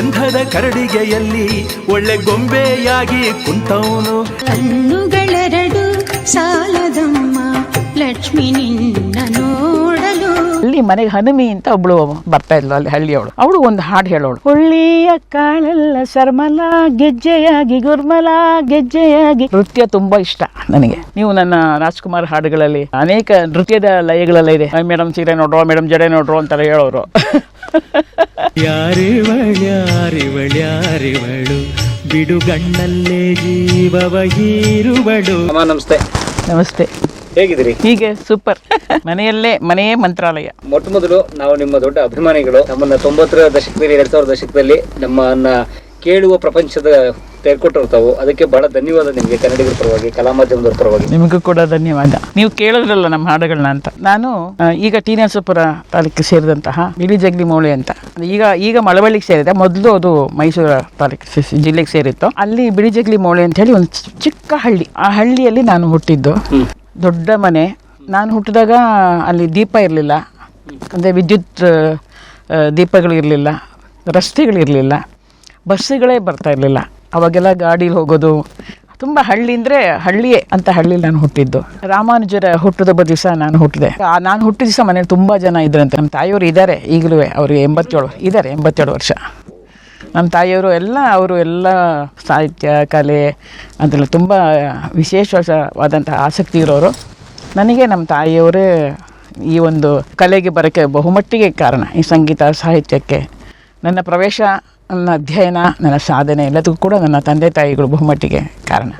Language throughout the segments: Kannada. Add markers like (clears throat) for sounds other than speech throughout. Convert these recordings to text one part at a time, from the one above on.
ಗಂಧದ ಕರಡಿಗೆಯಲ್ಲಿ ಒಳ್ಳೆ ಗೊಂಬೆಯಾಗಿ ಕುಂತವನು. ಕಣ್ಣುಗಳೆರಡು ಸಾಲದಮ್ಮ ಲಕ್ಷ್ಮಿ ನಿನ್ನ ಅಲ್ಲಿ ಮನೆಗೆ ಹನುಮಿ ಅಂತ ಒಬ್ಳು ಬರ್ತಾ ಇದ್ಲು ಅಲ್ಲಿ ಹಳ್ಳಿಯವಳು. ಅವಳು ಒಂದು ಹಾಡು ಹೇಳೋಳು. ಹುಳ್ಳಿಯ ಕಾಳೆಲ್ಲ ಸರ್ಮಲ ಗೆಜ್ಜೆಯಾಗಿ ಗುರ್ಮಲ ಗೆಜ್ಜೆಯಾಗಿ. ನೃತ್ಯ ತುಂಬಾ ಇಷ್ಟ ನನಗೆ. ನೀವು ನನ್ನ ರಾಜ್ಕುಮಾರ್ ಹಾಡುಗಳಲ್ಲಿ ಅನೇಕ ನೃತ್ಯದ ಲಯಗಳೆಲ್ಲ ಇದೆ. ಮೇಡಮ್ ಸೀರೆ ನೋಡ್ರೋ ಮೇಡಮ್ ಜಡೆ ನೋಡ್ರೋ ಅಂತಾರೆ ಹೇಳೋರು. ಬಿಡು ಬಿಡುಗಣ್ಣಲ್ಲೇ ಜೀವವ ಹೀರುವಳು. ಅಮ್ಮ ನಮಸ್ತೆ. ನಮಸ್ತೆ. ಹೇಗಿದ್ದೀರಿ? ಹೀಗೆ ಸೂಪರ್ ಮನೆಯಲ್ಲೇ ಮನೆಯೇ ಮಂತ್ರಾಲಯ. ಮೊಟ್ಟ ಮೊದಲು ನಾವು ನಿಮ್ಮ ದೊಡ್ಡ ಅಭಿಮಾನಿಗಳು. ನಮ್ಮನ್ನ ತೊಂಬತ್ತರ ದಶಕದಲ್ಲಿ ಎರಡ್ ಸಾವಿರದ ದಶಕದಲ್ಲಿ ನಮ್ಮನ್ನ ಕೇಳುವ ಪ್ರಪಂಚದ ತೆರ್ಕೊಟ್ಟರು ತಾವು ಅದಕ್ಕೆ ಬಹಳ ಧನ್ಯವಾದ ನಿಮಗೆ ಕನ್ನಡಿಗರ ಪರವಾಗಿ ಕಲಾ ಮಾಧ್ಯಮದವ್ರ ಪರವಾಗಿ. ನಿಮಗೂ ಕೂಡ ಧನ್ಯವಾದ. ನೀವು ಕೇಳಿದ್ರಲ್ಲ ನಮ್ಮ ಹಾಡುಗಳನ್ನ ಅಂತ. ನಾನು ಆ, ಈಗ ಟಿ ನರಸೀಪುರ ತಾಲೂಕಿಗೆ ಸೇರಿದಂತಹ ಬಿಳಿ ಜಗ್ಲಿ ಮೌಳೆ ಅಂತ. ಈಗ ಈಗ ಮಳವಳ್ಳಿಗೆ ಸೇರಿದೆ. ಮೊದಲು ಅದು ಮೈಸೂರು ತಾಲೂಕು ಸೇ- ಜಿಲ್ಲೆಗೆ ಸೇರಿತ್ತು. ಅಲ್ಲಿ ಬಿಳಿ ಜಗ್ಲಿ ಮೌಳೆ ಅಂತ ಹೇಳಿ ಒಂದು ಚಿಕ್ಕ ಹಳ್ಳಿ. ಆ ಹಳ್ಳಿಯಲ್ಲಿ ನಾನು ಹುಟ್ಟಿದ್ದು. ದೊಡ್ಡ ಮನೆ. ನಾನು ಹುಟ್ಟಿದಾಗ ಅಲ್ಲಿ ದೀಪ ಇರಲಿಲ್ಲ. ಅಂದರೆ ವಿದ್ಯುತ್ ದೀಪಗಳು ಇರಲಿಲ್ಲ. ರಸ್ತೆಗಳಿರಲಿಲ್ಲ ಬಸ್ಸುಗಳೇ ಬರ್ತಾ ಇರಲಿಲ್ಲ. ಅವಾಗೆಲ್ಲ ಗಾಡೀಲಿ ಹೋಗೋದು. ತುಂಬ ಹಳ್ಳಿ ಅಂದರೆ ಹಳ್ಳಿಯೇ ಅಂತ ಹಳ್ಳಿಲಿ ನಾನು ಹುಟ್ಟಿದ್ದು. ರಾಮಾನುಜರ ಹುಟ್ಟಿದ ದಿವಸ ನಾನು ಹುಟ್ಟಿದೆ. ನಾನು ಹುಟ್ಟಿದ ದಿವಸ ಮನೇಲಿ ತುಂಬ ಜನ ಇದ್ರಂತೆ ನಮ್ಮ ತಾಯಿಯವರು ಇದ್ದಾರೆ ಈಗಲೂ. ಅವರು ಎಂಬತ್ತೇಳು, ಇದ್ದಾರೆ ಎಂಬತ್ತೇಳು ವರ್ಷ. ನಮ್ಮ ತಾಯಿಯವರು ಎಲ್ಲ, ಅವರು ಎಲ್ಲ ಸಾಹಿತ್ಯ, ಕಲೆ, ಅದೆಲ್ಲ ತುಂಬ ವಿಶೇಷವಾದಂಥ ಆಸಕ್ತಿ ಇರೋರು. ನನಗೆ ನಮ್ಮ ತಾಯಿಯವರೇ ಈ ಒಂದು ಕಲೆಗೆ ಬರೋಕ್ಕೆ ಬಹುಮಟ್ಟಿಗೆ ಕಾರಣ. ಈ ಸಂಗೀತ, ಸಾಹಿತ್ಯಕ್ಕೆ. ನನ್ನ ಪ್ರವೇಶ ನನ್ನ ಅಧ್ಯಯನ ನನ್ನ ಸಾಧನೆ ಎಲ್ಲದಕ್ಕೂ ಕೂಡ ನನ್ನ ತಂದೆ ತಾಯಿಗಳು ಬಹುಮಟ್ಟಿಗೆ ಕಾರಣ.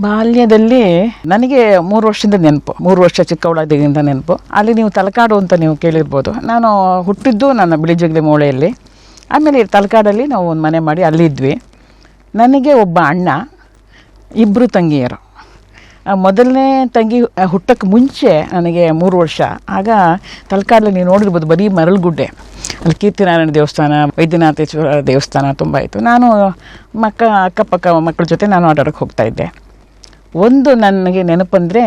ಬಾಲ್ಯದಲ್ಲಿ ನನಗೆ ಮೂರು ವರ್ಷದಿಂದ ನೆನಪು ಮೂರು ವರ್ಷ ಚಿಕ್ಕವಳಾದಾಗಿಂದ ನೆನಪು. ಅಲ್ಲಿ ನೀವು ತಲಕಾಡು ಅಂತ ನೀವು ಕೇಳಿರ್ಬೋದು. ನಾನು ಹುಟ್ಟಿದ್ದು ನನ್ನ ಬಿಳಿಜಗ್ಲಿ ಮೂಳೆಯಲ್ಲಿ. ಆಮೇಲೆ ತಲಕಾಡಲ್ಲಿ ನಾವು ಒಂದು ಮನೆ ಮಾಡಿ ಅಲ್ಲಿದ್ವಿ ನನಗೆ ಒಬ್ಬ ಅಣ್ಣ ಇಬ್ಬರು ತಂಗಿಯರು. ಮೊದಲನೇ ತಂಗಿ ಹುಟ್ಟಕ್ಕೆ ಮುಂಚೆ ನನಗೆ ಮೂರು ವರ್ಷ. ಆಗ ತಲಕಾಡಲ್ಲಿ ನೀವು ನೋಡಿರ್ಬೋದು, ಬರೀ ಮರಳುಗುಡ್ಡೆ. ಅಲ್ಲಿ ಕೀರ್ತಿನಾರಾಯಣ ದೇವಸ್ಥಾನ, ವೈದ್ಯನಾಥೇಶ್ವರ ದೇವಸ್ಥಾನ ತುಂಬ ಇತ್ತು. ನಾನು ಮಕ್ಕ, ಅಕ್ಕಪಕ್ಕ ಮಕ್ಕಳ ಜೊತೆ ನಾನು ಆಟಾಡೋಕ್ಕೆ ಹೋಗ್ತಾಯಿದ್ದೆ ಒಂದು ನನಗೆ ನೆನಪಂದರೆ,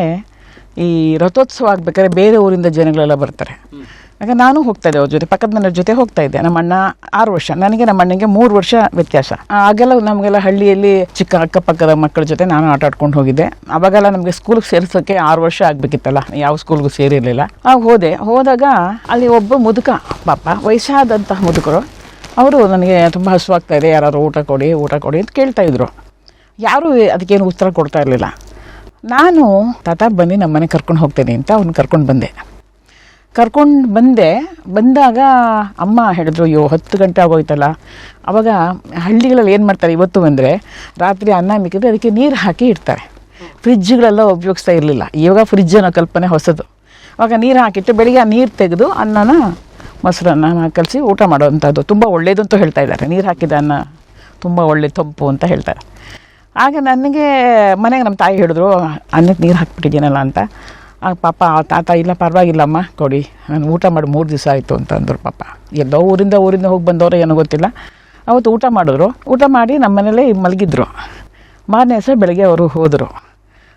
ಈ ರಥೋತ್ಸವ ಆಗ್ಬೇಕಾದ್ರೆ ಬೇರೆ ಊರಿಂದ ಜನಗಳೆಲ್ಲ ಬರ್ತಾರೆ. ಆಗ ನಾನು ಹೋಗ್ತಾ ಇದ್ದೆ ಅವ್ರ ಜೊತೆ, ಪಕ್ಕದ ಮನೆಯವ್ರ ಜೊತೆ ಹೋಗ್ತಾ ಇದ್ದೆ. ನಮ್ಮ ಅಣ್ಣ ಆರು ವರ್ಷ, ನನಗೆ ನಮ್ಮ ಅಣ್ಣಗೆ ಮೂರು ವರ್ಷ ವ್ಯತ್ಯಾಸ. ಆಗೆಲ್ಲ ನಮಗೆಲ್ಲ ಹಳ್ಳಿಯಲ್ಲಿ ಚಿಕ್ಕ ಅಕ್ಕಪಕ್ಕದ ಮಕ್ಕಳ ಜೊತೆ ನಾನು ಆಟ ಆಡ್ಕೊಂಡು ಹೋಗಿದ್ದೆ. ಅವಾಗೆಲ್ಲ ನಮಗೆ ಸ್ಕೂಲ್ಗೆ ಸೇರಿಸೋಕ್ಕೆ ಆರು ವರ್ಷ ಆಗಬೇಕಿತ್ತಲ್ಲ, ಯಾವ ಸ್ಕೂಲ್ಗೂ ಸೇರಿರಲಿಲ್ಲ. ಆಗ ಹೋದೆ. ಹೋದಾಗ ಅಲ್ಲಿ ಒಬ್ಬ ಮುದುಕ, ಪಾಪ ವಯಸ್ಸಾದಂತಹ ಮುದುಕರು, ಅವರು ನನಗೆ ತುಂಬ ಹಸುವಾಗ್ತಾ ಇದೆ ಯಾರು ಊಟ ಕೊಡಿ ಊಟ ಕೊಡಿ ಅಂತ ಕೇಳ್ತಾ ಇದ್ರು. ಯಾರೂ ಅದಕ್ಕೇನು ಉತ್ತರ ಕೊಡ್ತಾ ಇರಲಿಲ್ಲ. ನಾನು, ತಾತ ಬನ್ನಿ ನಮ್ಮನೆ ಕರ್ಕೊಂಡು ಹೋಗ್ತೇನೆ ಅಂತ ಅವ್ನು ಕರ್ಕೊಂಡು ಬಂದೆ. ಕರ್ಕೊಂಡು ಬಂದೆ, ಬಂದಾಗ ಅಮ್ಮ ಹೇಳಿದ್ರು, ಅಯ್ಯೋ, ಹತ್ತು ಗಂಟೆ ಆಗೋಯ್ತಲ್ಲ. ಅವಾಗ ಹಳ್ಳಿಗಳಲ್ಲಿ ಏನು ಮಾಡ್ತಾರೆ ಇವತ್ತು ಅಂದರೆ, ರಾತ್ರಿ ಅನ್ನ ಮಿಕ್ಕಿದ್ರೆ ಅದಕ್ಕೆ ನೀರು ಹಾಕಿ ಇಡ್ತಾರೆ. ಫ್ರಿಜ್ಗಳೆಲ್ಲ ಉಪಯೋಗಿಸ್ತಾ ಇರಲಿಲ್ಲ. ಇವಾಗ ಫ್ರಿಜ್ ಅನ್ನೋ ಕಲ್ಪನೆ ಹೊಸದು. ಅವಾಗ ನೀರು ಹಾಕಿಟ್ಟು ಬೆಳಿಗ್ಗೆ ಆ ನೀರು ತೆಗೆದು ಅನ್ನನ ಮೊಸರನ್ನ ಕಲಸಿ ಊಟ ಮಾಡೋವಂಥದ್ದು ತುಂಬ ಒಳ್ಳೇದು ಅಂತ ಹೇಳ್ತಾ ಇದ್ದಾರೆ. ನೀರು ಹಾಕಿದ ಅನ್ನ ತುಂಬ ಒಳ್ಳೆ ತಂಪು ಅಂತ ಹೇಳ್ತಾರೆ. ಆಗ ನನಗೆ ಮನೆಗೆ ನಮ್ಮ ತಾಯಿ ಹೇಳಿದ್ರು ಅನ್ನಕ್ಕೆ ನೀರು ಹಾಕ್ಬಿಟ್ಟಿದ್ದೀನಲ್ಲ ಅಂತ. ಆಗ ಪಾಪ, ಆ ತಾತ ಇಲ್ಲ, ಪರವಾಗಿಲ್ಲಮ್ಮ, ಕೊಡಿ. ನಾನು ಊಟ ಮಾಡಿ, ಮೂರು ದಿವಸ ಆಯಿತು ಅಂತಂದರು ಪಾಪ. ಎಲ್ಲೋ ಊರಿಂದ ಊರಿಂದ ಹೋಗಿ ಬಂದವರು ಏನೋ ಗೊತ್ತಿಲ್ಲ. ಅವತ್ತು ಊಟ ಮಾಡಿದ್ರು. ಊಟ ಮಾಡಿ ನಮ್ಮ ಮನೇಲೇ ಮಲಗಿದ್ರು. ಮಾರನೇ ದಿವಸ ಬೆಳಗ್ಗೆ ಅವರು ಹೋದರು.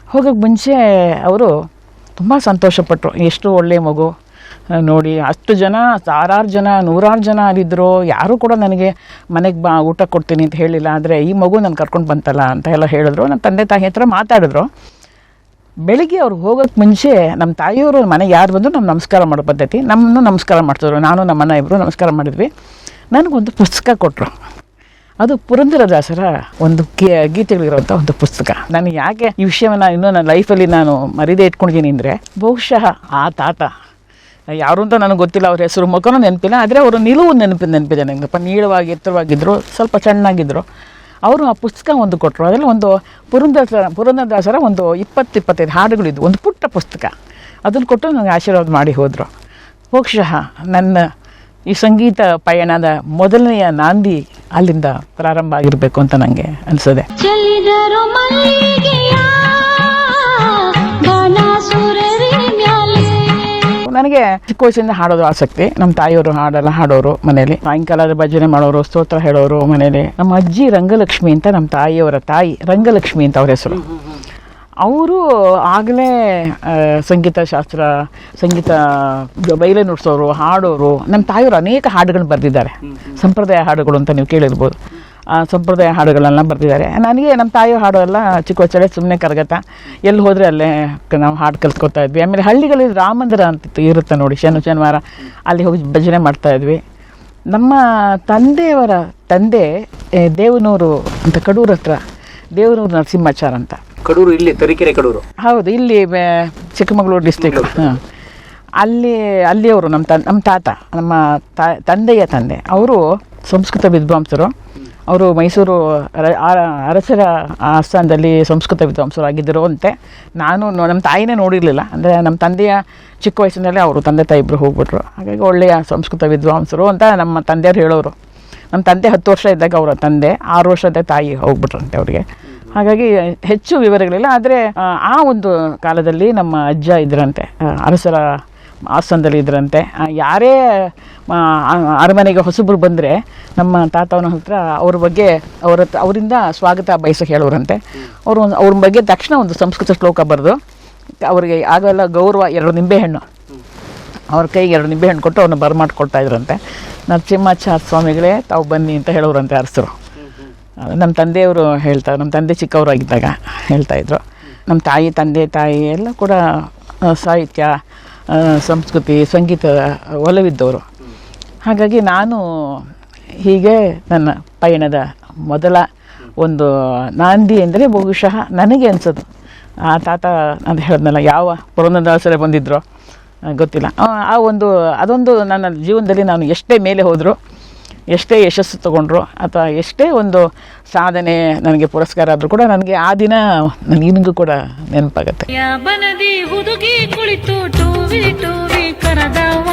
ಹೋಗೋಕ್ಕೆ ಮುಂಚೆ ಅವರು ತುಂಬ ಸಂತೋಷಪಟ್ಟರು ಎಷ್ಟು ಒಳ್ಳೆಯ ಮಗು. ನೋಡಿ, ಅಷ್ಟು ಜನ, ಸಾವಿರಾರು ಜನ, ನೂರಾರು ಜನ ಅಲ್ಲಿದ್ದರು ಯಾರೂ ಕೂಡ ನನಗೆ ಮನೆಗೆ ಬಾ, ಊಟ ಕೊಡ್ತೀನಿ ಅಂತ ಹೇಳಿಲ್ಲ. ಆದರೆ ಈ ಮಗು ನಾನು ಕರ್ಕೊಂಡು ಬಂತಲ್ಲ ಅಂತ ಎಲ್ಲ ಹೇಳಿದ್ರು. ನನ್ನ ತಂದೆ ತಾಯಿ ಹತ್ರ ಮಾತಾಡಿದ್ರು. ಬೆಳಿಗ್ಗೆ ಅವ್ರು ಹೋಗೋಕ್ಕೆ ಮುಂಚೆ ನಮ್ಮ ತಾಯಿಯವರು ಮನೆಗೆ ಯಾರು ಬಂದರೂ ನಮ್ಮ ನಮಸ್ಕಾರ ಮಾಡೋ ಪದ್ಧತಿ ನಮ್ಮನ್ನು ನಮಸ್ಕಾರ ಮಾಡ್ತಿದ್ರು. ನಾನು ನಮ್ಮನ್ನ ಇಬ್ಬರು ನಮಸ್ಕಾರ ಮಾಡಿದ್ವಿ. ನನಗೊಂದು ಪುಸ್ತಕ ಕೊಟ್ಟರು ಅದು ಪುರಂದರದಾಸರ ಒಂದು ಗೀತೆಗಳಿರುವಂಥ ಒಂದು ಪುಸ್ತಕ. ನಾನು ಯಾಕೆ ಈ ವಿಷಯವನ್ನು ಇನ್ನೂ ನನ್ನ ಲೈಫಲ್ಲಿ ನಾನು ಮರಿದೇ ಇಟ್ಕೊಂಡಿದ್ದೀನಿ ಅಂದರೆ, ಬಹುಶಃ ಆ ತಾತ, ಯಾರು ಅಂತ ನನಗೆ ಗೊತ್ತಿಲ್ಲ, ಅವ್ರ ಹೆಸರು ಮುಖನೂ ನೆನಪಿಲ್ಲ, ಆದರೆ ಅವರು ನಿಲುವು ನೆನಪಿ ನೆನಪಿದೆ ನನಗೆ ನೀಳವಾಗಿ ಎತ್ತರವಾಗಿದ್ದರು ಸ್ವಲ್ಪ ಚೆನ್ನಾಗಿದ್ದರು ಅವರು ಆ ಪುಸ್ತಕ ಒಂದು ಕೊಟ್ಟರು. ಅದರಲ್ಲಿ ಒಂದು ಪುರಂದರ, ಪುರಂದರದಾಸರ ಒಂದು ಇಪ್ಪತ್ತು ಇಪ್ಪತ್ತೈದು ಹಾಡುಗಳಿದ್ವು. ಒಂದು ಪುಟ್ಟ ಪುಸ್ತಕ. ಅದನ್ನು ಕೊಟ್ಟು ನನಗೆ ಆಶೀರ್ವಾದ ಮಾಡಿ ಹೋದರು. ಹೋಕ್ಷಃ ನನ್ನ ಈ ಸಂಗೀತ ಪಯಣದ ಮೊದಲನೆಯ ನಾಂದಿ ಅಲ್ಲಿಂದ ಪ್ರಾರಂಭ ಆಗಿರಬೇಕು ಅಂತ ನನಗೆ ಅನಿಸಿದೆ. ನನಗೆ ಚಿಕ್ಕ ವಯಸ್ಸಿಂದ ಹಾಡೋದು ಆಸಕ್ತಿ. ನಮ್ಮ ತಾಯಿಯವರು ಹಾಡೆಲ್ಲ ಹಾಡೋರು ಮನೇಲಿ ಸಾಯಂಕಾಲದ ಭಜನೆ ಮಾಡೋರು, ಸ್ತೋತ್ರ ಹೇಳೋರು ಮನೇಲಿ ನಮ್ಮ ಅಜ್ಜಿ ರಂಗಲಕ್ಷ್ಮಿ ಅಂತ ನಮ್ಮ ತಾಯಿಯವರ ತಾಯಿ, ರಂಗಲಕ್ಷ್ಮಿ ಅಂತ ಅವ್ರ ಹೆಸರು. ಅವರು ಆಗಲೇ ಸಂಗೀತ ಶಾಸ್ತ್ರ, ಸಂಗೀತ ಬೈಲೆ ನುಡಿಸೋರು, ಹಾಡೋರು. ನಮ್ಮ ತಾಯಿಯವರು ಅನೇಕ ಹಾಡುಗಳನ್ನ ಬರೆದಿದ್ದಾರೆ. ಸಂಪ್ರದಾಯ ಹಾಡುಗಳು ಅಂತ ನೀವು ಕೇಳಿರ್ಬೋದು. ಸಂಪ್ರದಾಯ ಹಾಡುಗಳನ್ನ ಬರೆದಿದ್ದಾರೆ ನನಗೆ ನಮ್ಮ ತಾಯಿ ಹಾಡು ಎಲ್ಲ ಚಿಕ್ಕ ವಯಸ್ಸಲ್ಲೇ ಸುಮ್ಮನೆ ಕರಗತ್ತ ಎಲ್ಲಿ ಹೋದರೆ ಅಲ್ಲೇ ನಾವು ಹಾಡು ಕಲ್ತ್ಕೊತಾ ಇದ್ವಿ. ಆಮೇಲೆ ಹಳ್ಳಿಗಳಲ್ಲಿ ರಾಮ ಮಂದಿರ ಅಂತ ಇರುತ್ತೆ ನೋಡಿ ಶನಿ ಶನಿವಾರ. ಅಲ್ಲಿ ಹೋಗಿ ಭಜನೆ ಮಾಡ್ತಾ ಇದ್ವಿ. ನಮ್ಮ ತಂದೆಯವರ ತಂದೆ ದೇವನೂರು ಅಂತ ಕಡೂರು ಹತ್ರ. ದೇವನೂರು ನರಸಿಂಹಾಚಾರ ಅಂತ. ಕಡೂರು ಇಲ್ಲಿ ತರೀಕೆರೆ ಕಡೂರು. ಹೌದು ಇಲ್ಲಿ ಚಿಕ್ಕಮಗಳೂರು ಡಿಸ್ಟಿಕ್ ಹಾಂ ಅಲ್ಲಿ ಅಲ್ಲಿಯವರು ನಮ್ಮ ತ ನಮ್ಮ ತಾತ ನಮ್ಮ ತಂದೆಯ ತಂದೆ. ಅವರು ಸಂಸ್ಕೃತ ವಿದ್ವಾಂಸರು. ಅವರು ಮೈಸೂರು ಅರಸರ ಆಸ್ಥಾನದಲ್ಲಿ ಸಂಸ್ಕೃತ ವಿದ್ವಾಂಸರಾಗಿದ್ದರು ಅಂತೆ ನಾನು ನಮ್ಮ ತಾಯಿನೇ ನೋಡಿರಲಿಲ್ಲ. ಅಂದರೆ ನಮ್ಮ ತಂದೆಯ ಚಿಕ್ಕ ವಯಸ್ಸಿನಲ್ಲೇ ಅವರು ತಂದೆ ತಾಯಿ ಇಬ್ಬರು ಹೋಗ್ಬಿಟ್ರು. ಹಾಗಾಗಿ ಒಳ್ಳೆಯ ಸಂಸ್ಕೃತ ವಿದ್ವಾಂಸರು ಅಂತ ನಮ್ಮ ತಂದೆಯವರು ಹೇಳೋರು. ನಮ್ಮ ತಂದೆ ಹತ್ತು ವರ್ಷ ಇದ್ದಾಗ ಅವರ ತಂದೆ ಆರು ವರ್ಷದ ತಾಯಿ ಹೋಗ್ಬಿಟ್ರಂತೆ ಅವರಿಗೆ. ಹಾಗಾಗಿ ಹೆಚ್ಚು ವಿವರಗಳಿಲ್ಲ. ಆದರೆ ಆ ಒಂದು ಕಾಲದಲ್ಲಿ ನಮ್ಮ ಅಜ್ಜ ಇದ್ರಂತೆ. ಅರಸರ ಆಸ್ಥಾನದಲ್ಲಿ ಇದ್ರಂತೆ. ಯಾರೇ ಅರಮನೆಗೆ ಹೊಸಬ್ರು ಬಂದರೆ ನಮ್ಮ ತಾತವನ ಹತ್ರ ಅವ್ರ ಬಗ್ಗೆ ಅವರ ಅವರಿಂದ ಸ್ವಾಗತ ಬಯಸ ಹೇಳೋರಂತೆ. ಅವರು ಅವ್ರ ಬಗ್ಗೆ ತಕ್ಷಣ ಒಂದು ಸಂಸ್ಕೃತ ಶ್ಲೋಕ ಬರೆದು, ಅವರಿಗೆ ಆಗೆಲ್ಲ ಗೌರವ ಎರಡು ನಿಂಬೆಹಣ್ಣು ಅವ್ರ ಕೈಗೆ ಎರಡು ನಿಂಬೆಹಣ್ಣು ಕೊಟ್ಟು ಅವ್ರನ್ನ ಬರಮಾಡ್ಕೊಳ್ತಾ ಇದ್ರಂತೆ. ನರಸಿಂಹಾಚಾರ್ಯ ಸ್ವಾಮಿಗಳೇ, ತಾವು ಬನ್ನಿ ಅಂತ ಹೇಳೋರಂತೆ ಅರಸರು. ನಮ್ಮ ತಂದೆಯವರು ಹೇಳ್ತಾರೆ ನಮ್ಮ ತಂದೆ ಚಿಕ್ಕವರಾಗಿದ್ದಾಗ ಹೇಳ್ತಾಯಿದ್ರು ನಮ್ಮ ತಾಯಿ, ತಂದೆ, ತಾಯಿ ಎಲ್ಲ ಕೂಡ ಸಾಹಿತ್ಯ ಸಂಸ್ಕೃತಿ, ಸಂಗೀತ, ಒಲವಿದ್ದವರು. ಹಾಗಾಗಿ ನಾನು ಹೀಗೆ ನನ್ನ ಪಯಣದ ಮೊದಲ ಒಂದು ನಾಂದಿ ಅಂದರೆ ಬಹುಶಃ ನನಗೆ ಅನಿಸೋದು. ಆ ತಾತ ಅಂತ ಹೇಳಿದ್ನಲ್ಲ, ಯಾವ ಪುರಂದರದಾಸರೇ ಬಂದಿದ್ರೋ, ಗೊತ್ತಿಲ್ಲ. ಆ ಒಂದು, ಅದೊಂದು ನನ್ನ ಜೀವನದಲ್ಲಿ ನಾನು ಎಷ್ಟೇ ಮೇಲೆ ಹೋದರೂ ಎಷ್ಟೇ ಯಶಸ್ಸು ತಗೊಂಡ್ರು ಅಥವಾ ಎಷ್ಟೇ ಒಂದು ಸಾಧನೆ ನನಗೆ ಪುರಸ್ಕಾರ ಆದರೂ ಕೂಡ ನನಗೆ ಆ ದಿನ ನನಗಿನಿಗೂ ಕೂಡ ನೆನಪಾಗತ್ತೆ. ಬನದಿ ಹುದುಗಿ ಕುಳಿತು ಟೂವಿ ಟೂವಿ ಕರದವ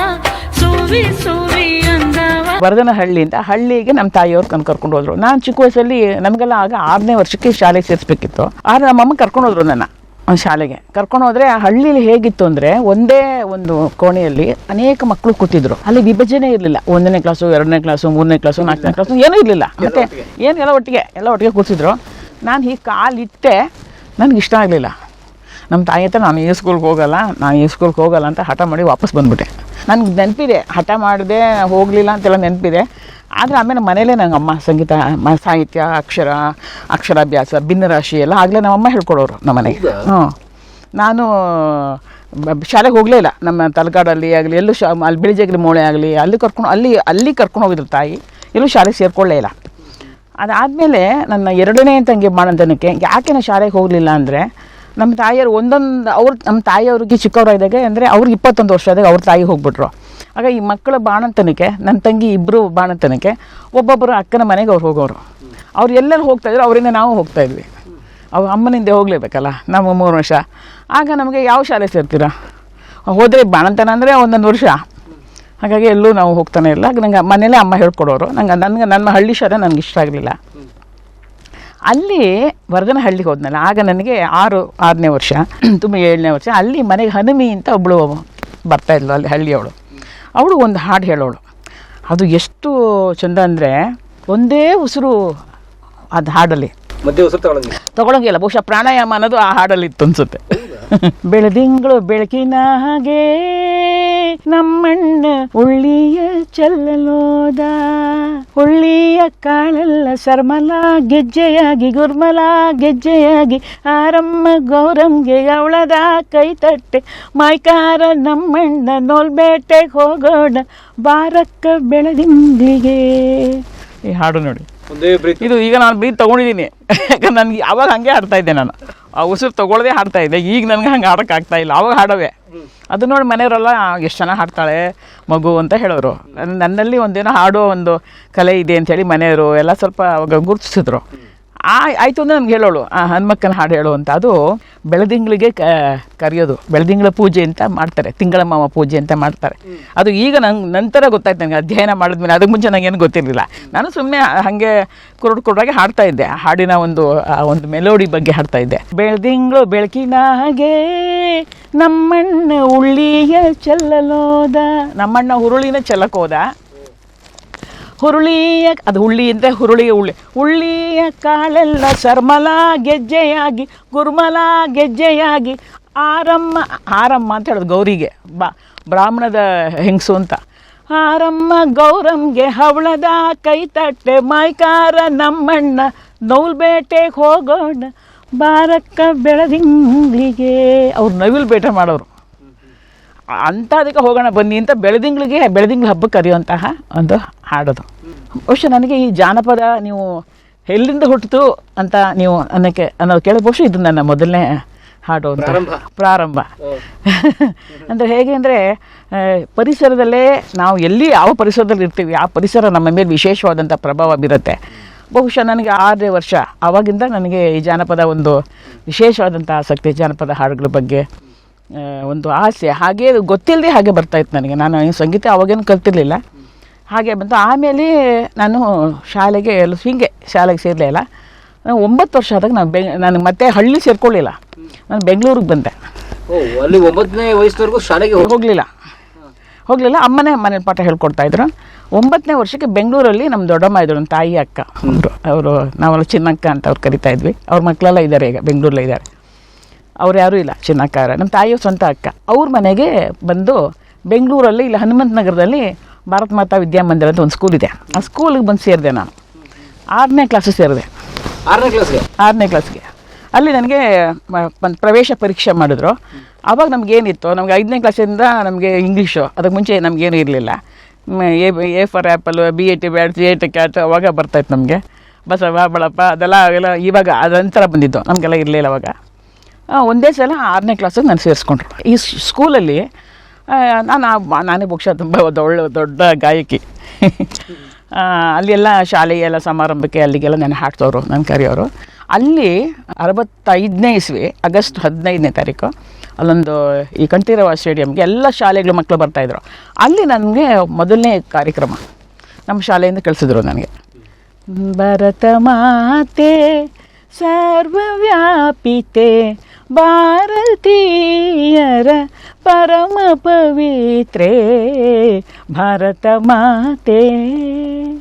ಸೂವಿ ಸೂವಿ ಅಂದವ. ವರದನಹಳ್ಳಿ ಅಂತ ಹಳ್ಳಿಗೆ ನಮ್ಮ ತಾಯಿಯವ್ರು ಕನ್ ಕರ್ಕೊಂಡು ಹೋದ್ರು. ನಾನು ಚಿಕ್ಕ ವಯಸ್ಸಲ್ಲಿ ನಮಗೆಲ್ಲ ಆಗ ಆರನೇ ವರ್ಷಕ್ಕೆ ಶಾಲೆಗೆ ಸೇರಿಸ್ಬೇಕಿತ್ತು. ಆದ್ರೆ ನಮ್ಮಮ್ಮ ಕರ್ಕೊಂಡು ಹೋದ್ರು ನನ್ನ. ಶಾಲೆಗೆ. ಕರ್ಕೊಂಡು ಹೋದ್ರೆ ಆ ಹಳ್ಳಿಲಿ ಹೇಗಿತ್ತು ಅಂದ್ರೆ ಒಂದೇ ಒಂದು ಕೋಣೆಯಲ್ಲಿ ಅನೇಕ ಮಕ್ಕಳು ಕೂತಿದ್ರು. ಅಲ್ಲಿ ವಿಭಜನೆ ಇರಲಿಲ್ಲ. ಒಂದನೇ ಕ್ಲಾಸು ಎರಡನೇ ಕ್ಲಾಸು ಮೂರನೇ ಕ್ಲಾಸು ನಾಲ್ಕನೇ ಕ್ಲಾಸು ಏನೂ ಇರಲಿಲ್ಲ. ಮತ್ತೆ ಏನು ಎಲ್ಲ ಒಟ್ಟಿಗೆ? ಎಲ್ಲ ಒಟ್ಟಿಗೆ ಕೂತಿದ್ರು. ನಾನು ಹೀಗೆ ಕಾಲಿಟ್ಟೆ ನನಗೆ ಇಷ್ಟ ಆಗಲಿಲ್ಲ. ನಮ್ಮ ತಾಯಿ ಹತ್ರ ನಾನು ಈ ಸ್ಕೂಲ್ಗೆ ಹೋಗಲ್ಲ ನಾನು ಈ ಸ್ಕೂಲ್ಗೆ ಹೋಗಲ್ಲ ಅಂತ ಹಠ ಮಾಡಿ ವಾಪಸ್ ಬಂದ್ಬಿಟ್ಟೆ. ನನಗೆ ನೆನಪಿದೆ ಹಠ ಮಾಡಿದೆ ಹೋಗಲಿಲ್ಲ ಅಂತೆಲ್ಲ ನೆನಪಿದೆ. ಆದರೆ ಆಮೇಲೆ ಮನೇಲೇ ನಂಗೆ ಅಮ್ಮ ಸಂಗೀತ ಮ ಸಾಹಿತ್ಯ ಅಕ್ಷರ ಅಕ್ಷರಾಭ್ಯಾಸ ಭಿನ್ನರಾಶಿ ಎಲ್ಲ ಆಗಲೇ ನಮ್ಮಮ್ಮ ಹೇಳ್ಕೊಡೋರು ನಮ್ಮ ಮನೆಗೆ. ಹ್ಞೂ. ನಾನು ಶಾಲೆಗೆ ಹೋಗಲೇ ಇಲ್ಲ. ನಮ್ಮ ತಲಕಾಡಲ್ಲಿ ಆಗಲಿ ಎಲ್ಲೂ ಶಾ ಅಲ್ಲಿ ಬಿಳಿಜಗಲಿ ಮೋಳೆ ಆಗಲಿ ಅಲ್ಲಿ ಕರ್ಕೊಂಡು ಅಲ್ಲಿ ಅಲ್ಲಿ ಕರ್ಕೊಂಡು ಹೋಗಿದ್ರು ತಾಯಿ. ಎಲ್ಲೂ ಶಾಲೆಗೆ ಸೇರ್ಕೊಳ್ಳೇ ಇಲ್ಲ. ಅದಾದಮೇಲೆ ನನ್ನ ಎರಡನೇ ತಂಗಿ ಮಾಡೋದನಕ್ಕೆ ಯಾಕೆ ನಾನು ಶಾಲೆಗೆ ಹೋಗಲಿಲ್ಲ ಅಂದರೆ ನಮ್ಮ ತಾಯಿಯವರು ಒಂದೊಂದು ಅವ್ರ ನಮ್ಮ ತಾಯಿಯವ್ರಿಗೆ ಚಿಕ್ಕವರಾದಾಗ ಅಂದರೆ ಅವ್ರಿಗೆ ಇಪ್ಪತ್ತೊಂದು ವರ್ಷ ಆದಾಗ ಅವ್ರ ತಾಯಿ ಹೋಗ್ಬಿಟ್ರು. ಆಗ ಈ ಮಕ್ಕಳ ಬಾಣಂತನಕ್ಕೆ ನನ್ನ ತಂಗಿ ಇಬ್ಬರು ಬಾಣಂತನಕ್ಕೆ ಒಬ್ಬೊಬ್ಬರು ಅಕ್ಕನ ಮನೆಗೆ ಅವ್ರು ಹೋಗೋರು. ಅವ್ರು ಎಲ್ಲರೂ ಹೋಗ್ತಾಯಿದ್ರು ಅವರಿಂದ ನಾವು ಹೋಗ್ತಾಯಿದ್ವಿ ಇದ್ವಿ. ಅವು ಅಮ್ಮನಿಂದ ಹೋಗಲೇಬೇಕಲ್ಲ ನಮ್ಮ ಮೂರು ವರ್ಷ. ಆಗ ನಮಗೆ ಯಾವ ಶಾಲೆ ಸೇರ್ತೀರ? ಹೋದರೆ ಬಾಣಂತನ ಅಂದರೆ ಒಂದೊಂದು ವರ್ಷ. ಹಾಗಾಗಿ ಎಲ್ಲೂ ನಾವು ಹೋಗ್ತಾನೆ ಇಲ್ಲ. ನಂಗೆ ಮನೇಲೇ ಅಮ್ಮ ಹೇಳ್ಕೊಡೋರು. ನಂಗೆ ನನಗೆ, ನನ್ನ ಹಳ್ಳಿ ಶಾಲೆ ನನಗೆ ಇಷ್ಟ ಆಗಲಿಲ್ಲ. ಅಲ್ಲಿ ವರದನಹಳ್ಳಿಗೆ ಹೋದ್ನಲ್ಲ ಆಗ ನನಗೆ ಆರು ಆರನೇ ವರ್ಷ (clears throat) ತುಂಬ ಏಳನೇ ವರ್ಷ ಅಲ್ಲಿ ಮನೆಗೆ ಹನುಮಿ ಅಂತ ಒಬ್ಬಳು ಬರ್ತಾ ಇದ್ಲು ಅಲ್ಲಿ ಹಳ್ಳಿಯವಳು. ಅವಳು ಒಂದು ಹಾಡು ಹೇಳೋಳು. ಅದು ಎಷ್ಟು ಚಂದ ಅಂದರೆ ಒಂದೇ ಉಸಿರು ಅದು ಹಾಡಲ್ಲಿ. ತಗೊಳಂಗಿಲ್ಲ ಬಹುಶಃ ಪ್ರಾಣಾಯಾಮ ಅನ್ನೋದು ಆ ಹಾಡಲ್ಲಿ ಇತ್ತು ಅನ್ಸುತ್ತೆ. (laughs) ಬೆಳದಿಂಗಳು ಬೆಳಕಿನ ಹಾಗೆ ನಮ್ಮಣ್ಣ ಉಳ್ಳಿಯ ಚೆಲ್ಲಲೋದ. ಉಳ್ಳಿಯ ಕಾಳೆಲ್ಲ ಸರ್ಮಲ ಗೆಜ್ಜೆಯಾಗಿ ಗುರ್ಮಲ ಗೆಜ್ಜೆಯಾಗಿ ಆರಮ್ಮ ಗೌರಂಗೆ ಅವಳದ ಕೈ ತಟ್ಟೆ ಮೈಕಾರ ನಮ್ಮಣ್ಣ ನೋಲ್ಬೇಟೆಗೆ ಹೋಗೋಣ ಬಾರಕ್ಕ ಬೆಳದಿಂಗ್ಳಿಗೆ. ಈ ಹಾಡು ನೋಡಿ. ಇದು ಈಗ ನಾನು ಬೀದ್ ತಗೊಂಡಿದ್ದೀನಿ. (laughs) ಯಾಕಂದ್ರೆ ನನಗೆ ಅವಾಗ ಹಂಗೆ ಆಡ್ತಾ ಇದ್ದೆ ನಾನು. ಆ ಉಸಿರು ತೊಗೊಳ್ದೆ ಹಾಡ್ತಾ ಇದ್ದೆ. ಈಗ ನನಗೆ ಹಂಗೆ ಹಾಡೋಕೆ ಆಗ್ತಾ ಇಲ್ಲ. ಅವಾಗ ಹಾಡೋವೆ. ಅದು ನೋಡಿ ಮನೆಯವರೆಲ್ಲ ಎಷ್ಟು ಚೆನ್ನಾಗಿ ಹಾಡ್ತಾಳೆ ಮಗು? ಅಂತ ಹೇಳೋರು. ನನ್- ನನ್ನಲ್ಲಿ ಒಂದೇನೋ ಹಾಡೋ ಒಂದು ಕಲೆ ಇದೆ ಅಂತೇಳಿ ಮನೆಯವರು ಎಲ್ಲ ಸ್ವಲ್ಪ ಅವಾಗ ಗುರುತಿಸಿದ್ರು ಆಯಿತು ಅಂದರೆ ನಮ್ಗೆ ಹೇಳೋಳು. ಆ, ಹನುಮಕ್ಕನ ಹಾಡು ಹೇಳು ಅಂತ. ಅದು ಬೆಳದಿಂಗಳಿಗೆ ಕರೆಯೋದು. ಬೆಳದಿಂಗಳ ಪೂಜೆ ಅಂತ ಮಾಡ್ತಾರೆ. ತಿಂಗಳ ಮಾವ ಪೂಜೆ ಅಂತ ಮಾಡ್ತಾರೆ. ಅದು ಈಗ ನಂಗೆ ನಂತರ ಗೊತ್ತಾಯ್ತು ನನಗೆ. ಅಧ್ಯಯನ ಮಾಡಿದ್ಮೇಲೆ ಅದಕ್ಕೆ ಮುಂಚೆ ನನಗೇನು ಗೊತ್ತಿರಲಿಲ್ಲ. ನಾನು ಸುಮ್ಮನೆ ಹಾಗೆ ಕುರುಡು ಕುರುಡಾಗಿ ಹಾಡ್ತಾ ಇದ್ದೆ. ಹಾಡಿನ ಒಂದು ಒಂದು ಮೆಲೋಡಿ ಬಗ್ಗೆ ಹಾಡ್ತಾ ಇದ್ದೆ. ಬೆಳದಿಂಗಳು ಬೆಳಕಿನ ಹಾಗೆ ನಮ್ಮಣ್ಣ ಉಳ್ಳಿಯ ಚೆಲ್ಲಲೋದ. ನಮ್ಮಣ್ಣ ಹುರುಳಿನ ಚೆಲ್ಲಕ್ಕೆ ಹೋದ ಹುರುಳಿಯ, ಅದು ಹುಳ್ಳಿ ಅಂದರೆ ಹುರುಳಿಯ ಹುಳ್ಳಿ. ಹುಳ್ಳಿಯ ಕಾಳೆಲ್ಲ ಶರ್ಮಲ ಗೆಜ್ಜೆಯಾಗಿ, ಗುರುಮಲ ಗೆಜ್ಜೆಯಾಗಿ, ಆರಮ್ಮ ಆರಮ್ಮ ಅಂತ ಹೇಳೋದು ಗೌರಿಗೆ. ಬಾ, ಬ್ರಾಹ್ಮಣದ ಹೆಂಗಸು ಅಂತ. ಆರಮ್ಮ ಗೌರಮ್ಗೆ ಹವಳದ ಕೈ ತಟ್ಟೆ ಮೈಕಾರ ನಮ್ಮಣ್ಣ ನೌಲ್ಬೇಟೆಗೆ ಹೋಗೋಣ, ಬಾರಕ್ಕ ಬೆಳದಿಂಗ್ಳಿಗೆ. ಅವ್ರು ನವಿಲು ಬೇಟೆ ಮಾಡೋರು. ಅಂಥದಕ್ಕೆ ಹೋಗೋಣ ಬನ್ನಿ ಅಂತ ಬೆಳದಿಂಗ್ಳಿಗೆ, ಬೆಳದಿಂಗ್ಳ ಹಬ್ಬಕ್ಕೆ ಕರೆಯುವಂತಹ ಒಂದು ಹಾಡೋದು. ಬಹುಶಃ ನನಗೆ ಈ ಜಾನಪದ ನೀವು ಎಲ್ಲಿಂದ ಹುಟ್ಟಿತು ಅಂತ ನೀವು ಅನ್ನಕ್ಕೆ ಅನ್ನೋದು ಕೇಳೋ ಬಹುಶಃ ಇದು ನನ್ನ ಮೊದಲನೇ ಹಾಡು ಅಂತ. ಪ್ರಾರಂಭ. ಪ್ರಾರಂಭ. ಅಂದರೆ ಹೇಗೆ ಅಂದರೆ ಪರಿಸರದಲ್ಲೇ ನಾವು ಎಲ್ಲಿ ಯಾವ ಪರಿಸರದಲ್ಲಿ ಇರ್ತೀವಿ ಆ ಪರಿಸರ ನಮ್ಮ ಮೇಲೆ ವಿಶೇಷವಾದಂಥ ಪ್ರಭಾವ ಬೀರುತ್ತೆ. ಬಹುಶಃ ನನಗೆ ಆರನೇ ವರ್ಷ ಆವಾಗಿಂದ ನನಗೆ ಈ ಜಾನಪದ ಒಂದು ವಿಶೇಷವಾದಂಥ ಆಸಕ್ತಿ ಜಾನಪದ ಹಾಡುಗಳ ಬಗ್ಗೆ ಒಂದು ಆಸೆ. ಹಾಗೆ ಗೊತ್ತಿಲ್ಲದೆ ಹಾಗೆ ಬರ್ತಾಯಿತ್ತು ನನಗೆ. ನಾನು ಸಂಗೀತ ಅವಾಗೇನು ಕಲ್ತಿರ್ಲಿಲ್ಲ. ಹಾಗೆ ಬಂತು. ಆಮೇಲೆ ನಾನು ಶಾಲೆಗೆ ಎಲ್ಲ ಹೀಗೆ ಶಾಲೆಗೆ ಸೇರಲೇ ಇಲ್ಲ. ನಾನು ಒಂಬತ್ತು ವರ್ಷ ಆದಾಗ ನಾನು ಬೆಂಗ್ ನಾನು ಮತ್ತೆ ಹಳ್ಳಿ ಸೇರ್ಕೊಳ್ಳಿಲ್ಲ. ನಾನು ಬೆಂಗಳೂರಿಗೆ ಬಂದೆ. ಅಲ್ಲಿ ಒಂಬತ್ತನೇ ವಯಸ್ಸವರೆಗೂ ಶಾಲೆಗೆ ಹೋಗಿ ಹೋಗಲಿಲ್ಲ. ಹೋಗಲಿಲ್ಲ. ಅಮ್ಮನೇ ಮನೇಲಿ ಪಾಠ ಹೇಳ್ಕೊಡ್ತಾ ಇದ್ರು. ಒಂಬತ್ತನೇ ವರ್ಷಕ್ಕೆ ಬೆಂಗಳೂರಲ್ಲಿ ನಮ್ಮ ದೊಡ್ಡಮ್ಮ ಇದ್ರು ನನ್ನ ತಾಯಿ ಅಕ್ಕ. ಉಂಟು ಅವರು ನಾವೆಲ್ಲ ಚಿನ್ನಕ್ಕ ಅಂತ ಅವ್ರು ಕರಿತಾ ಇದ್ವಿ. ಅವ್ರ ಮಕ್ಕಳೆಲ್ಲ ಇದ್ದಾರೆ ಈಗ ಬೆಂಗಳೂರಲ್ಲೇ ಇದ್ದಾರೆ ಅವ್ರು ಯಾರೂ ಇಲ್ಲ ಚಿನ್ನಕ್ಕ ನಮ್ಮ ತಾಯಿಯ ಸ್ವಂತ ಅಕ್ಕ. ಅವ್ರ ಮನೆಗೆ ಬಂದು ಬೆಂಗಳೂರಲ್ಲಿ ಇಲ್ಲ ಹನುಮಂತ ನಗರದಲ್ಲಿ ಭಾರತ ಮಾತಾ ವಿದ್ಯಾಮಂದಿರ ಅಂತ ಒಂದು ಸ್ಕೂಲ್ ಇದೆ. ಆ ಸ್ಕೂಲಿಗೆ ಬಂದು ಸೇರಿದೆ ನಾನು. ಆರನೇ ಕ್ಲಾಸಿಗೆ ಸೇರಿದೆ. ಆರನೇ ಕ್ಲಾಸ್ಗೆ ಆರನೇ ಕ್ಲಾಸ್ಗೆ ಅಲ್ಲಿ ನನಗೆ ಒಂದು ಪ್ರವೇಶ ಪರೀಕ್ಷೆ ಮಾಡಿದ್ರು. ಆವಾಗ ನಮಗೇನಿತ್ತು ನಮಗೆ ಐದನೇ ಕ್ಲಾಸಿಂದ ನಮಗೆ ಇಂಗ್ಲೀಷು ಅದಕ್ಕೆ ಮುಂಚೆ ನಮಗೇನು ಇರಲಿಲ್ಲ. A A for apple B A T bat C A T cat ಅವಾಗ ಬರ್ತಾಯಿತ್ತು ನಮಗೆ. ಬಸವ ಬಳಪ್ಪ ಅದೆಲ್ಲ ಅವೆಲ್ಲ ಇವಾಗ ಅದಂತರ ಬಂದಿದ್ದು ನಮಗೆಲ್ಲ ಇರಲಿಲ್ಲ ಅವಾಗ. ಒಂದೇ ಸಲ ಆರನೇ ಕ್ಲಾಸಿಗೆ ನಾನು ಸೇರಿಸ್ಕೊಂಡ್ರು. ಈ ಸ್ಕೂಲಲ್ಲಿ ನಾನು ನಾನೇ ಬಹುಶಃ ತುಂಬ ಒಳ್ಳೆ ದೊಡ್ಡ ಗಾಯಕಿ. ಅಲ್ಲೆಲ್ಲ ಶಾಲೆಗೆಲ್ಲ ಸಮಾರಂಭಕ್ಕೆ ಅಲ್ಲಿಗೆಲ್ಲ ನಾನು ಹಾಡ್ತವ್ರು ನನ್ನ ಕರೆಯೋರು ಅಲ್ಲಿ ಅರವತ್ತೈದನೇ ಇಸ್ವಿ, ಆಗಸ್ಟ್ ಹದಿನೈದನೇ ತಾರೀಕು, ಅಲ್ಲೊಂದು ಈ ಕಂಠೀರವ ಸ್ಟೇಡಿಯಮ್ಗೆ ಎಲ್ಲ ಶಾಲೆಗಳು ಮಕ್ಕಳು ಬರ್ತಾಯಿದ್ರು ಅಲ್ಲಿ ನನಗೆ ಮೊದಲನೇ ಕಾರ್ಯಕ್ರಮ. ನಮ್ಮ ಶಾಲೆಯಿಂದ ಕಳಿಸಿದ್ರು ನನಗೆ. ಭರತ ಮಾತೆ, ಸರ್ವವ್ಯಾಪಿತೆ, ಭಾರತೀಯರ ಪರಮ ಪವಿತ್ರೆ, ಭಾರತ ಮಾತೆ.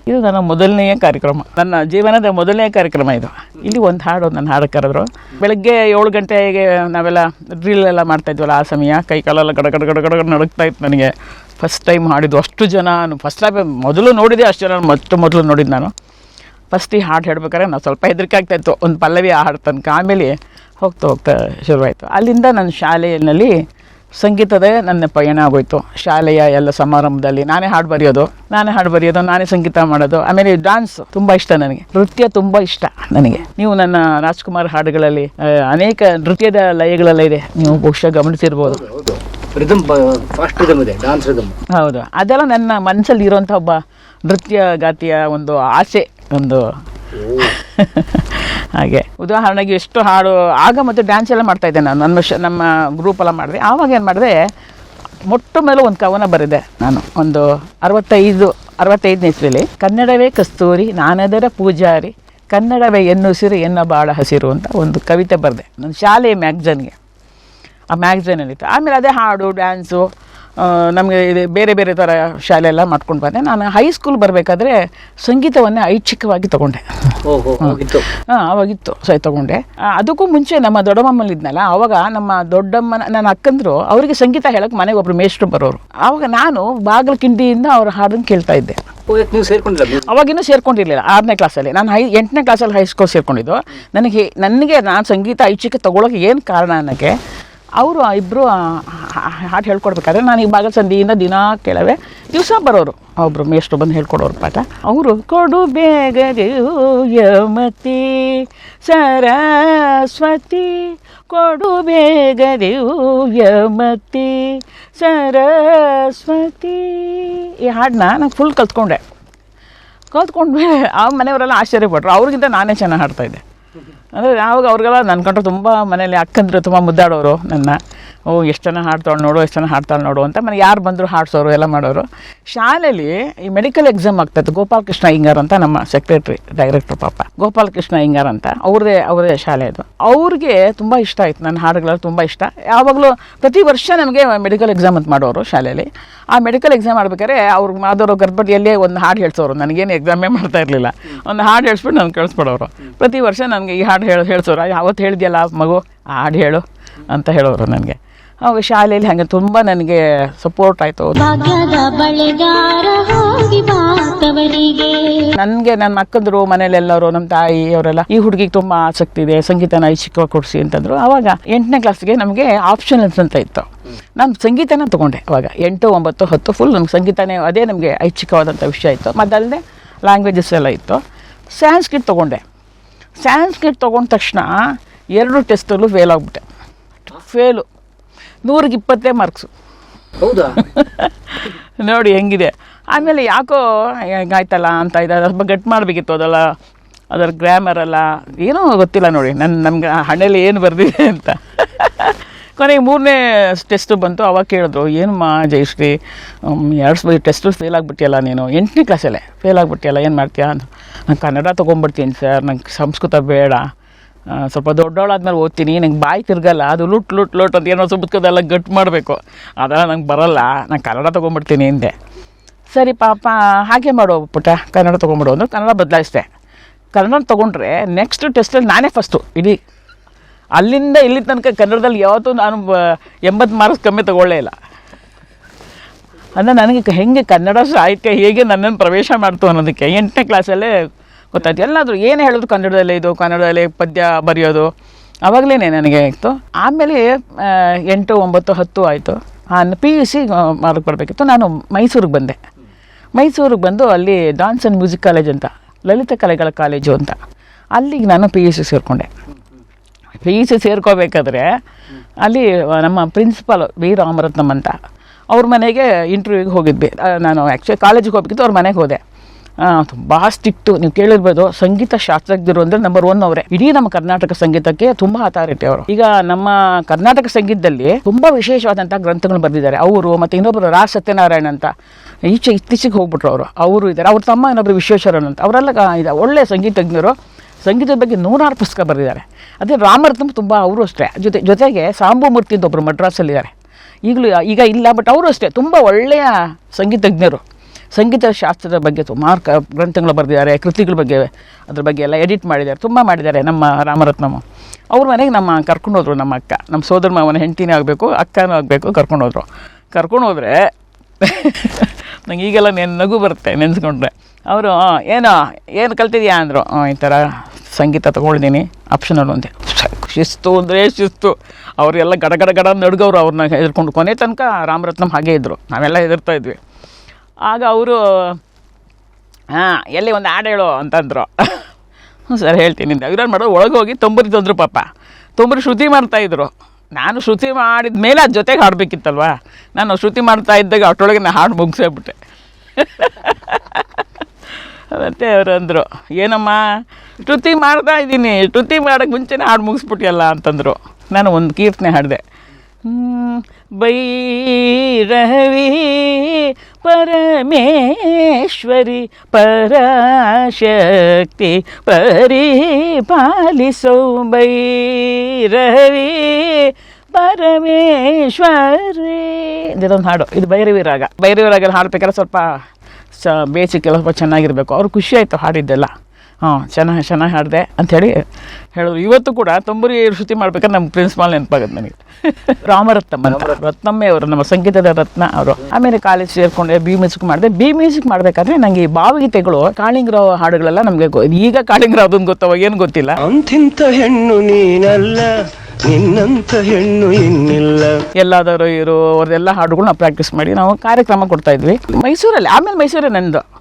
ಇದು ನನ್ನ ಮೊದಲನೆಯ ಕಾರ್ಯಕ್ರಮ. ನನ್ನ ಜೀವನದ ಮೊದಲನೇ ಕಾರ್ಯಕ್ರಮ ಇದು. ಇಲ್ಲಿ ಒಂದು ಹಾಡು ನನ್ನ ಹಾಡು ಕರೆದ್ರು. ಬೆಳಗ್ಗೆ ಏಳು ಗಂಟೆಗೆ ನಾವೆಲ್ಲ ಡ್ರಿಲ್ ಎಲ್ಲ ಮಾಡ್ತಾ ಇದ್ವಲ್ಲ ಆ ಸಮಯ. ಕೈ ಕಾಲೆಲ್ಲ ಗಡ ಗಡ ಗಡ ಗಡ ನಡುಗ್ತಾ ಇತ್ತು ನನಗೆ. ಫಸ್ಟ್ ಟೈಮ್ ಹಾಡಿದ್ದು ಅಷ್ಟು ಜನ ಫಸ್ಟ್ ಟೈಮ್ ಮೊದಲು ನೋಡಿದೆ ಅಷ್ಟು ಜನ ಮೊಟ್ಟ ಮೊದಲು ನೋಡಿದ್ದು ನಾನು. ಫಸ್ಟ್ ಈ ಹಾಡು ಹೇಳ್ಬೇಕಾದ್ರೆ ನಾವು ಸ್ವಲ್ಪ ಹೆದರಿಕೆ ಆಗ್ತಾ ಇತ್ತು. ಒಂದು ಪಲ್ಲವಿ ಆ ಹಾಡು ತನಕ ಆಮೇಲೆ ಹೋಗ್ತಾ ಹೋಗ್ತಾ ಶುರುವಾಯಿತು. ಅಲ್ಲಿಂದ ನನ್ನ ಶಾಲೆಯಲ್ಲಿ ಸಂಗೀತದೇ ನನ್ನ ಪಯಣ ಆಗೋಯ್ತು. ಶಾಲೆಯ ಎಲ್ಲ ಸಮಾರಂಭದಲ್ಲಿ ನಾನೇ ಹಾಡು ಬರೆಯೋದು ನಾನೇ ಹಾಡು ಬರೆಯೋದು ನಾನೇ ಸಂಗೀತ ಮಾಡೋದು ಆಮೇಲೆ ಡಾನ್ಸ್ ತುಂಬ ಇಷ್ಟ ನನಗೆ. ನೃತ್ಯ ತುಂಬ ಇಷ್ಟ ನನಗೆ. ನೀವು ನನ್ನ ರಾಜ್ಕುಮಾರ್ ಹಾಡುಗಳಲ್ಲಿ ಅನೇಕ ನೃತ್ಯದ ಲಯಗಳೆಲ್ಲ ಇದೆ ನೀವು ಬಹುಶಃ ಗಮನಿಸಿರ್ಬೋದು. ಹೌದು. ಅದೆಲ್ಲ ನನ್ನ ಮನಸ್ಸಲ್ಲಿ ಇರುವಂಥ ಒಬ್ಬ ನೃತ್ಯ ಗಾತಿಯ ಒಂದು ಆಸೆ ಒಂದು (laughs) ಹಾಗೆ. ಉದಾಹರಣೆಗೆ ಎಷ್ಟು ಹಾಡು, ಆಗ ಮತ್ತು ಡ್ಯಾನ್ಸ್ ಎಲ್ಲ ಮಾಡ್ತಾ ಇದ್ದೆ ನಾನು. ನನ್ನ ನಮ್ಮ ಗ್ರೂಪ್ ಎಲ್ಲ ಮಾಡಿದೆ. ಆವಾಗ ಏನು ಮಾಡಿದೆ, ಮೊಟ್ಟ ಮೇಲೆ ಒಂದು ಕವನ ಬರೆದೆ ನಾನು. ಒಂದು ಅರವತ್ತೈದು, ಅರವತ್ತೈದನೇ ಇಸ್ವಿಲಿ. ಕನ್ನಡವೇ ಕಸ್ತೂರಿ, ನಾನದರ ಪೂಜಾರಿ, ಕನ್ನಡವೇ ಎನ್ನುಸಿರು ಎನ್ನ ಬಾಳ ಹಸಿರು ಅಂತ ಒಂದು ಕವಿತೆ ಬರೆದೆ. ನನ್ನ ಶಾಲೆಯ ಮ್ಯಾಗ್ಝನ್ಗೆ. ಆ ಮ್ಯಾಗ್ಝಿನಲ್ಲಿತ್ತು. ಆಮೇಲೆ ಅದೇ ಹಾಡು ಡ್ಯಾನ್ಸು ನಮಗೆ ಇದು ಬೇರೆ ಬೇರೆ ಥರ ಶಾಲೆ ಎಲ್ಲ ಮಾಡ್ಕೊಂಡು ಬಂದೆ. ನಾನು ಹೈಸ್ಕೂಲ್ ಬರಬೇಕಾದ್ರೆ ಸಂಗೀತವನ್ನೇ ಐಚ್ಛಿಕವಾಗಿ ತಗೊಂಡೆ. ಹಾಂ. ಅವಾಗಿತ್ತು. ಸರಿ ತಗೊಂಡೆ. ಅದಕ್ಕೂ ಮುಂಚೆ ನಮ್ಮ ದೊಡ್ಡಮ್ಮಲ್ಲಿದ್ನಲ್ಲ ಆವಾಗ ನಮ್ಮ ದೊಡ್ಡಮ್ಮನ ನನ್ನ ಅಕ್ಕಂದ್ರು ಅವರಿಗೆ ಸಂಗೀತ ಹೇಳಕ್ಕೆ ಮನೆಗೆ ಒಬ್ರು ಮೇಷ್ಟ್ರು ಬರೋರು. ಆವಾಗ ನಾನು ಬಾಗಿಲು ಕಿಂಡಿಯಿಂದ ಅವ್ರ ಹಾಡನ್ನು ಕೇಳ್ತಾ ಇದ್ದೆ. ನೀವು ಸೇರ್ಕೊಂಡಿಲ್ಲ ಅವಾಗಿನ್ನೂ ಸೇರ್ಕೊಂಡಿರಲಿಲ್ಲ ಆರನೇ ಕ್ಲಾಸಲ್ಲಿ ನಾನು ಹೈ ಎಂಟನೇ ಕ್ಲಾಸಲ್ಲಿ ಹೈಸ್ಕೂಲ್ ಸೇರ್ಕೊಂಡಿದ್ದು. ನನಗೆ ನನಗೆ ನಾನು ಸಂಗೀತ ಐಚ್ಛಿಕ ತೊಗೊಳಕ್ಕೆ ಏನು ಕಾರಣ ಅನ್ನೋಕ್ಕೆ ಅವರು ಇಬ್ಬರು ಹಾಡು ಹೇಳ್ಕೊಡ್ಬೇಕಾದ್ರೆ ನಾನು ಈ ಬಾಗಲ್ ಸಂಧಿಯಿಂದ ದಿನ ಕೇಳವೆ. ದಿವಸ ಬರೋರು. ಒಬ್ಬರು ಮೇಷ್ಟ್ರು ಬಂದು ಹೇಳ್ಕೊಡೋರು ಪಾಠ. ಅವರು ಕೊಡು ಯಮತಿ ಸರಸ್ವತಿ. ಕೊಡು ಯಮತಿ ಸರಸ್ವತಿ. ಈ ಹಾಡನ್ನ ನಾನು ಫುಲ್ ಕಲ್ತ್ಕೊಂಡೆ. ಕಲ್ತ್ಕೊಂಡ್ಮೇಲೆ ಆ ಮನೆಯವರೆಲ್ಲ ಆಶ್ಚರ್ಯಪಟ್ಟರು ಅವ್ರಿಗಿಂತ ನಾನೇ ಚೆನ್ನಾಗಿ ಹಾಡ್ತಾ ಇದ್ದೆ. ಅಂದರೆ ಆವಾಗ ಅವ್ರಿಗೆಲ್ಲ ನನ್ನ ಕಂಡ್ರೆ ತುಂಬ ಮನೇಲಿ ಅಕ್ಕಂದ್ರೆ ತುಂಬ ಮುದ್ದಾಡೋರು ನನ್ನ. ಓ, ಎಷ್ಟು ಜನ ಹಾಡ್ತಾಳೆ ನೋಡು, ಎಷ್ಟು ಜನ ಹಾಡ್ತಾಳೆ ನೋಡು ಅಂತ ಮನೆ ಯಾರು ಬಂದರು ಹಾಡ್ಸೋರು, ಎಲ್ಲ ಮಾಡೋರು. ಶಾಲೆಯಲ್ಲಿ ಈ ಮೆಡಿಕಲ್ ಎಕ್ಸಾಮ್ ಆಗ್ತಾಯಿತ್ತು ಗೋಪಾಲಕೃಷ್ಣ ಅಯ್ಯಂಗಾರ್ ಅಂತ ನಮ್ಮ ಸೆಕ್ರೆಟ್ರಿ ಡೈರೆಕ್ಟರ್ ಪಾಪ. ಗೋಪಾಲಕೃಷ್ಣ ಅಯ್ಯಂಗಾರ್ ಅಂತ, ಅವ್ರದೇ ಅವರೇ ಶಾಲೆ ಅದು. ಅವ್ರಿಗೆ ತುಂಬ ಇಷ್ಟ ಆಯಿತು, ನನ್ನ ಹಾಡುಗಳಲ್ಲಿ ತುಂಬ ಇಷ್ಟ. ಯಾವಾಗಲೂ ಪ್ರತಿ ವರ್ಷ ನಮಗೆ ಮೆಡಿಕಲ್ ಎಕ್ಸಾಮ್ ಅಂತ ಮಾಡೋರು ಶಾಲೆಯಲ್ಲಿ ಆ ಮೆಡಿಕಲ್ ಎಕ್ಸಾಮ್ ಮಾಡ್ಬೇಕಾದ್ರೆ ಅವ್ರಿಗೆ ಮಾದವರು ಗರ್ಭಡಿಯಲ್ಲೇ ಒಂದು ಹಾಡು ಹೇಳ್ಸೋರು, ನನಗೇನು ಎಕ್ಸಾಮೇ ಮಾಡ್ತಾ ಇರಲಿಲ್ಲ. ಒಂದು ಹಾಡು ಹೇಳ್ಸ್ಬಿಟ್ಟು ನಾನು ಕಳಿಸ್ಬಿಡೋರು. ಪ್ರತಿ ವರ್ಷ ನನಗೆ ಈ ಹಾಡು ಹೇಳಿ, ಹೇಳ್ಸೋರು ಯಾವತ್ತು ಹೇಳಿದ್ಯಲ್ಲ ಮಗು ಹಾಡು ಹೇಳು ಅಂತ ಹೇಳೋರು ನನಗೆ. ಅವಾಗ ಶಾಲೆಯಲ್ಲಿ ಹಾಗೆ ತುಂಬ ನನಗೆ ಸಪೋರ್ಟ್ ಆಯಿತು ನನಗೆ ನನ್ನ ಅಕ್ಕಂದರು ಮನೇಲೆಲ್ಲರೂ ನಮ್ಮ ತಾಯಿ ಅವರೆಲ್ಲ ಈ ಹುಡುಗಿಗೆ ತುಂಬ ಆಸಕ್ತಿ ಇದೆ ಸಂಗೀತನ ಐಚ್ಛಿಕವಾಗಿ ಕೊಡಿಸಿ ಅಂತಂದ್ರು. ಅವಾಗ ಎಂಟನೇ ಕ್ಲಾಸ್ಗೆ ನಮಗೆ ಆಪ್ಷನಲ್ಸ್ ಅಂತ ಇತ್ತು. ನಾನು ಸಂಗೀತನ ತಗೊಂಡೆ ಅವಾಗ. ಎಂಟು ಒಂಬತ್ತು ಹತ್ತು ಫುಲ್ ನಮ್ಗೆ ಸಂಗೀತನೇ ಅದೇ ನಮಗೆ ಐಚ್ಛಿಕವಾದಂಥ ವಿಷಯ ಇತ್ತು. ಮತ್ತಲ್ಲದೆ ಲ್ಯಾಂಗ್ವೇಜಸ್ ಎಲ್ಲ ಇತ್ತು. ಸ್ಯಾನ್ಸ್ಕ್ರಿಟ್ ತೊಗೊಂಡೆ. ಸ್ಯಾನ್ಸ್ಕ್ರಿಟ್ ತೊಗೊಂಡ ತಕ್ಷಣ ಎರಡು ಟೆಸ್ಟಲ್ಲೂ ಫೇಲ್ ಆಗಿಬಿಟ್ಟೆ. ಫೇಲು ನೂರಿಗೆ ಇಪ್ಪತ್ತೇ ಮಾರ್ಕ್ಸು ಹೌದಾ? (laughs) ನೋಡಿ ಹೆಂಗಿದೆ. ಆಮೇಲೆ ಯಾಕೋ ಹೆಂಗಾಯ್ತಲ್ಲ ಅಂತ ಇದೆ ಸ್ವಲ್ಪ ಗಟ್ಟಿ ಗಟ್ ಮಾಡಬೇಕಿತ್ತು ಅದೆಲ್ಲ ಅದರ ಗ್ರಾಮರ್ ಅಲ್ಲ ಏನೋ ಗೊತ್ತಿಲ್ಲ ನೋಡಿ ನನ್ನ ನಮ್ಗೆ ಹಣೆಯಲ್ಲಿ ಏನು ಬರೆದಿದೆ ಅಂತ. (laughs) ಕೊನೆಗೆ ಮೂರನೇ ಟೆಸ್ಟು ಬಂತು ಅವಾಗ ಕೇಳಿದ್ರು ಏನಮ್ಮ ಜಯಶ್ರೀ ಎರಡು ಸಲ ಟೆಸ್ಟು ಫೇಲ್ ಆಗಿಬಿಟ್ಟಿಯಲ್ಲ ನೀನು ಎಂಟನೇ ಕ್ಲಾಸಲ್ಲೇ ಫೇಲ್ ಆಗಿಬಿಟ್ಟಿಯಲ್ಲ ಏನು ಮಾಡ್ತೀಯಾ? ಅಂತ. ನಾನು ಕನ್ನಡ ತೊಗೊಂಬಿಡ್ತೀನಿ ಸರ್ ನಂಗೆ ಸಂಸ್ಕೃತ ಬೇಡ. ಸ್ವಲ್ಪ ದೊಡ್ಡವಳಾದ್ಮೇಲೆ ಓದ್ತೀನಿ, ನಂಗೆ ಬಾಯಿ ತಿರ್ಗಲ್ಲ, ಅದು ಲುಟ್ ಲುಟ್ ಲುಟ್ ಅಂತ ಏನೋ ಸುಬ್ಬದೆಲ್ಲ ಗಟ್ ಮಾಡಬೇಕು. ಅದೆಲ್ಲ ನಂಗೆ ಬರಲ್ಲ ನಾನು ಕನ್ನಡ ತೊಗೊಂಬಿಡ್ತೀನಿ ಹಿಂದೆ ಸರಿ ಪಾಪ, ಹಾಗೆ ಮಾಡೋ ಪುಟ್ಟ, ಕನ್ನಡ ತೊಗೊಂಬಿಡು ಅಂದ್ರೆ, ಕನ್ನಡ ಬದಲಾಯಿಸಿದೆ. ಕನ್ನಡ ತೊಗೊಂಡ್ರೆ ನೆಕ್ಸ್ಟ್ ಟೆಸ್ಟಲ್ಲಿ ನಾನೇ ಫಸ್ಟು ಇಡೀ ಅಲ್ಲಿಂದ ಇಲ್ಲಿ ತನಕ ಕನ್ನಡದಲ್ಲಿ ಯಾವತ್ತೂ ನಾನು ಎಂಬತ್ತು ಮಾರ್ಕ್ಸ್ ಕಮ್ಮಿ ತಗೊಳ್ಳೇ ಇಲ್ಲ. ಅಂದರೆ ನನಗೆ ಹೆಂಗೆ ಕನ್ನಡ ಸಾಹಿತ್ಯ ಹೇಗೆ ನನ್ನನ್ನು ಪ್ರವೇಶ ಮಾಡ್ತು ಅನ್ನೋದಕ್ಕೆ ಎಂಟನೇ ಕ್ಲಾಸಲ್ಲೇ ಗೊತ್ತಾಯ್ತು. ಎಲ್ಲಾದರೂ ಏನು ಹೇಳಿದ್ರು ಕನ್ನಡದಲ್ಲೇ ಇದು, ಕನ್ನಡದಲ್ಲೇ ಪದ್ಯ ಬರೆಯೋದು. ಆವಾಗಲೇ ನನಗೆ ಆಯಿತು ಆಮೇಲೆ ಎಂಟು, ಒಂಬತ್ತು, ಹತ್ತು ಆಯಿತು. ಪಿ ಯು ಸಿ ಮಾರ್ಕ್ ಬರಬೇಕಿತ್ತು. ನಾನು ಮೈಸೂರಿಗೆ ಬಂದೆ. ಮೈಸೂರಿಗೆ ಬಂದು ಅಲ್ಲಿ ಡಾನ್ಸ್ ಆ್ಯಂಡ್ ಮ್ಯೂಸಿಕ್ ಕಾಲೇಜ್ ಅಂತ, ಲಲಿತ ಕಲೆಗಳ ಕಾಲೇಜು ಅಂತ. ಅಲ್ಲಿಗೆ ನಾನು ಪಿ ಯು ಸಿ ಸೇರಿಕೊಂಡೆ. ಪಿ ಯು ಸಿ ಸೇರ್ಕೋಬೇಕಾದ್ರೆ ಅಲ್ಲಿ ನಮ್ಮ ಪ್ರಿನ್ಸಿಪಾಲ್ ವಿ ರಾಮರತ್ನಮ್ ಅಂತ, ಅವ್ರ ಮನೆಗೆ ಇಂಟರ್ವ್ಯೂಗೆ ಹೋಗಿದ್ವಿ. ನಾನು ಆ್ಯಕ್ಚುಲಿ ಕಾಲೇಜಿಗೆ ಹೋಗ್ಬೇಕಿತ್ತು, ಅವ್ರ ಮನೆಗೆ ಹೋದೆ. ತುಂಬ ಸ್ಟಿಕ್ಟು ನೀವು ಕೇಳಿರ್ಬೋದು, ಸಂಗೀತ ಶಾಸ್ತ್ರಜ್ಞರು ಅಂದರೆ ನಂಬರ್ ಒನ್ ಅವರೇ. ಇಡೀ ನಮ್ಮ ಕರ್ನಾಟಕ ಸಂಗೀತಕ್ಕೆ ತುಂಬ ಅಥಾರಿಟಿ ಅವರು. ಈಗ ನಮ್ಮ ಕರ್ನಾಟಕ ಸಂಗೀತದಲ್ಲಿ ತುಂಬ ವಿಶೇಷವಾದಂಥ ಗ್ರಂಥಗಳು ಬರೆದಿದ್ದಾರೆ. ಅವರು ಮತ್ತು ಇನ್ನೊಬ್ಬರು ರಾ. ಸತ್ಯನಾರಾಯಣ ಅಂತ. ಈಚೆ ಇತ್ತೀಚೆಗೆ ಹೋಗ್ಬಿಟ್ರು ಅವರು. ಅವರು ಇದ್ದಾರೆ. ಅವ್ರ ತಮ್ಮ ಇನ್ನೊಬ್ಬರು ವಿಶ್ವೇಶ್ವರನ್ ಅಂತ. ಅವರೆಲ್ಲ ಇದೆ, ಒಳ್ಳೆ ಸಂಗೀತಜ್ಞರು. ಸಂಗೀತದ ಬಗ್ಗೆ ನೂರಾರು ಪುಸ್ತಕ ಬರೆದಿದ್ದಾರೆ. ಅದೇ ರಾಮರತ್ನಂ ತುಂಬ ಅವರು ಅಷ್ಟೇ. ಜೊತೆ, ಜೊತೆಗೆ ಸಾಂಬುಮೂರ್ತಿ ಅಂತ ಒಬ್ಬರು ಮಡ್ರಾಸಲ್ಲಿದ್ದಾರೆ ಈಗಲೂ, ಈಗ ಇಲ್ಲ ಬಟ್ ಅವರು ಅಷ್ಟೇ. ತುಂಬ ಒಳ್ಳೆಯ ಸಂಗೀತಜ್ಞರು. ಸಂಗೀತ ಶಾಸ್ತ್ರದ ಬಗ್ಗೆ ಸುಮಾರು ಕ ಗ್ರಂಥಗಳು ಬರೆದಿದ್ದಾರೆ, ಕೃತಿಗಳ ಬಗ್ಗೆ ಅದ್ರ ಬಗ್ಗೆ ಎಲ್ಲ ಎಡಿಟ್ ಮಾಡಿದ್ದಾರೆ, ತುಂಬ ಮಾಡಿದ್ದಾರೆ ನಮ್ಮ ರಾಮರತ್ನಮ್ಮ. ಅವ್ರ ಮನೆಗೆ ನಮ್ಮ ಕರ್ಕೊಂಡೋದ್ರು ನಮ್ಮ ಅಕ್ಕ. ನಮ್ಮ ಸೋದರ ಮಾವನ ಹೆಂಡತಿನೇ ಆಗಬೇಕು, ಅಕ್ಕನೂ ಆಗಬೇಕು ಕರ್ಕೊಂಡೋದ್ರು ಕರ್ಕೊಂಡೋದ್ರೆ (laughs) ನಂಗೆ ಈಗೆಲ್ಲ ನೆನ್, ನಗು ಬರುತ್ತೆ ನೆನೆಸ್ಕೊಂಡ್ರೆ. ಅವರು ಏನೋ, ಏನು ಕಲ್ತಿದ್ಯಾ? ಅಂದರು. ಈ ಥರ ಸಂಗೀತ ತೊಗೊಳ್ತೀನಿ ಆಪ್ಷನಲ್ ಒಂದೇ. ಶಿಸ್ತು ಅಂದರೆ ಶಿಸ್ತು. ಅವರೆಲ್ಲ ಗಡ ಗಡ ಗಡ ಅವ್ರನ್ನ ಹೆದರ್ಕೊಂಡು ಕೊನೆ ತನಕ ರಾಮರತ್ನಂ ಹಾಗೇ ಇದ್ದರು ನಾವೆಲ್ಲ ಹೆದರ್ತಾ ಇದ್ವಿ. ಆಗ ಅವರು, ಹಾಂ, ಎಲ್ಲಿ ಒಂದು ಹಾಡು ಹೇಳು ಅಂತಂದರು. ಹ್ಞೂ (laughs) ಸರ್, ಹೇಳ್ತೀನಿ ಇವ್ರೇನು ಮಾಡೋ ಒಳಗೆ ಹೋಗಿ ತೊಂಬರಿ ತಂದರು ಪಾಪ. ತೊಂಬರಿ ಶ್ರುತಿ ಮಾಡ್ತಾಯಿದ್ರು ನಾನು ಶ್ರುತಿ ಮಾಡಿದ ಮೇಲೆ ಅದು ಜೊತೆಗೆ ಹಾಡಬೇಕಿತ್ತಲ್ವಾ? ನಾನು ಶ್ರುತಿ ಮಾಡ್ತಾ ಇದ್ದಾಗ ಅಷ್ಟೊಳಗೆ ನಾನು ಹಾಡು ಮುಗಿಸೇಬಿಟ್ಟೆ. ಮತ್ತೆ (laughs) ಅವರು ಅಂದರು, ಏನಮ್ಮ, ಶ್ರುತಿ ಮಾಡ್ತಾ ಇದ್ದೀನಿ. ಶ್ರುತಿ ಮಾಡೋಕ್ಕೆ ಮುಂಚೆನೇ ಹಾಡು ಮುಗಿಸ್ಬಿಟ್ಟಿಯಲ್ಲ ಅಂತಂದರು. ನಾನು ಒಂದು ಕೀರ್ತನೆ ಹಾಡಿದೆ. ಭೈರವಿ ಪರಮೇಶ್ವರಿ ಪರಾಶಕ್ತಿ ಪರಿಪಾಲಿಸೋ ಭೈರವಿ ಪರಮೇಶ್ವರಿ. ಇದೊಂದು ಹಾಡು. ಇದು ಭೈರವಿ ರಾಗ. ಭೈರವಿ ರಾಗ ಹಾಡ್ಬೇಕಾದ್ರೆ ಸ್ವಲ್ಪ ಸ ಬೇಸಿಕ್ ಸ್ವಲ್ಪ ಚೆನ್ನಾಗಿರಬೇಕು. ಅವ್ರು ಖುಷಿ ಆಯಿತು ಹಾಡಿದ್ದೆಲ್ಲ. ಹಾಂ ಚೆನ್ನಾಗಿ ಚೆನ್ನಾಗಿ ಹಾಡಿದೆ ಅಂಥೇಳಿ ಹೇಳಿದ್ರು ಇವತ್ತು ಕೂಡ ತೊಂಬರಿ ಶ್ರುತಿ ಮಾಡ್ಬೇಕಾದ್ರೆ ನಮ್ಮ ಪ್ರಿನ್ಸಿಪಾಲ್ ನೆನಪಾಗುತ್ತೆ ನನಗೆ. (laughs) ರಾಮರತ್ನಮ್ ಅಂತ. ರತ್ನಮ್ಮೆ ಅವರು ನಮ್ಮ ಸಂಗೀತದ ರತ್ನ ಅವರು. ಆಮೇಲೆ ಕಾಲೇಜ್ ಸೇರಿಕೊಂಡೆ ಬಿ ಮ್ಯೂಸಿಕ್ ಮಾಡಿದೆ. ಬಿ ಮ್ಯೂಸಿಕ್ ಮಾಡಬೇಕಾದ್ರೆ ನನಗೆ ಈ ಭಾವಗೀತೆಗಳು ಕಾಳಿಂಗರಾವ್ ಹಾಡುಗಳೆಲ್ಲ ನಮಗೆ ಈಗ ಕಾಳಿಂಗರಾವ್ ಅದೊಂದು ಗೊತ್ತವ ಏನು ಗೊತ್ತಿಲ್ಲ. ಅಂತಿಂತ ಹೆಣ್ಣು ನೀನಲ್ಲ ನಿನ್ನಂತ ಹೆಣ್ಣು ಇನ್ನಿಲ್ಲ. ಎಲ್ಲಾದರೂ ಇರೋ ಅವ್ರದ್ದೆಲ್ಲ ಹಾಡುಗಳನ್ನ ಪ್ರಾಕ್ಟೀಸ್ ಮಾಡಿ ನಾವು ಕಾರ್ಯಕ್ರಮ ಕೊಡ್ತಾ ಇದ್ವಿ. ಮೈಸೂರಲ್ಲಿ ಆಮೇಲೆ ಮೈಸೂರೇ ನಂದು.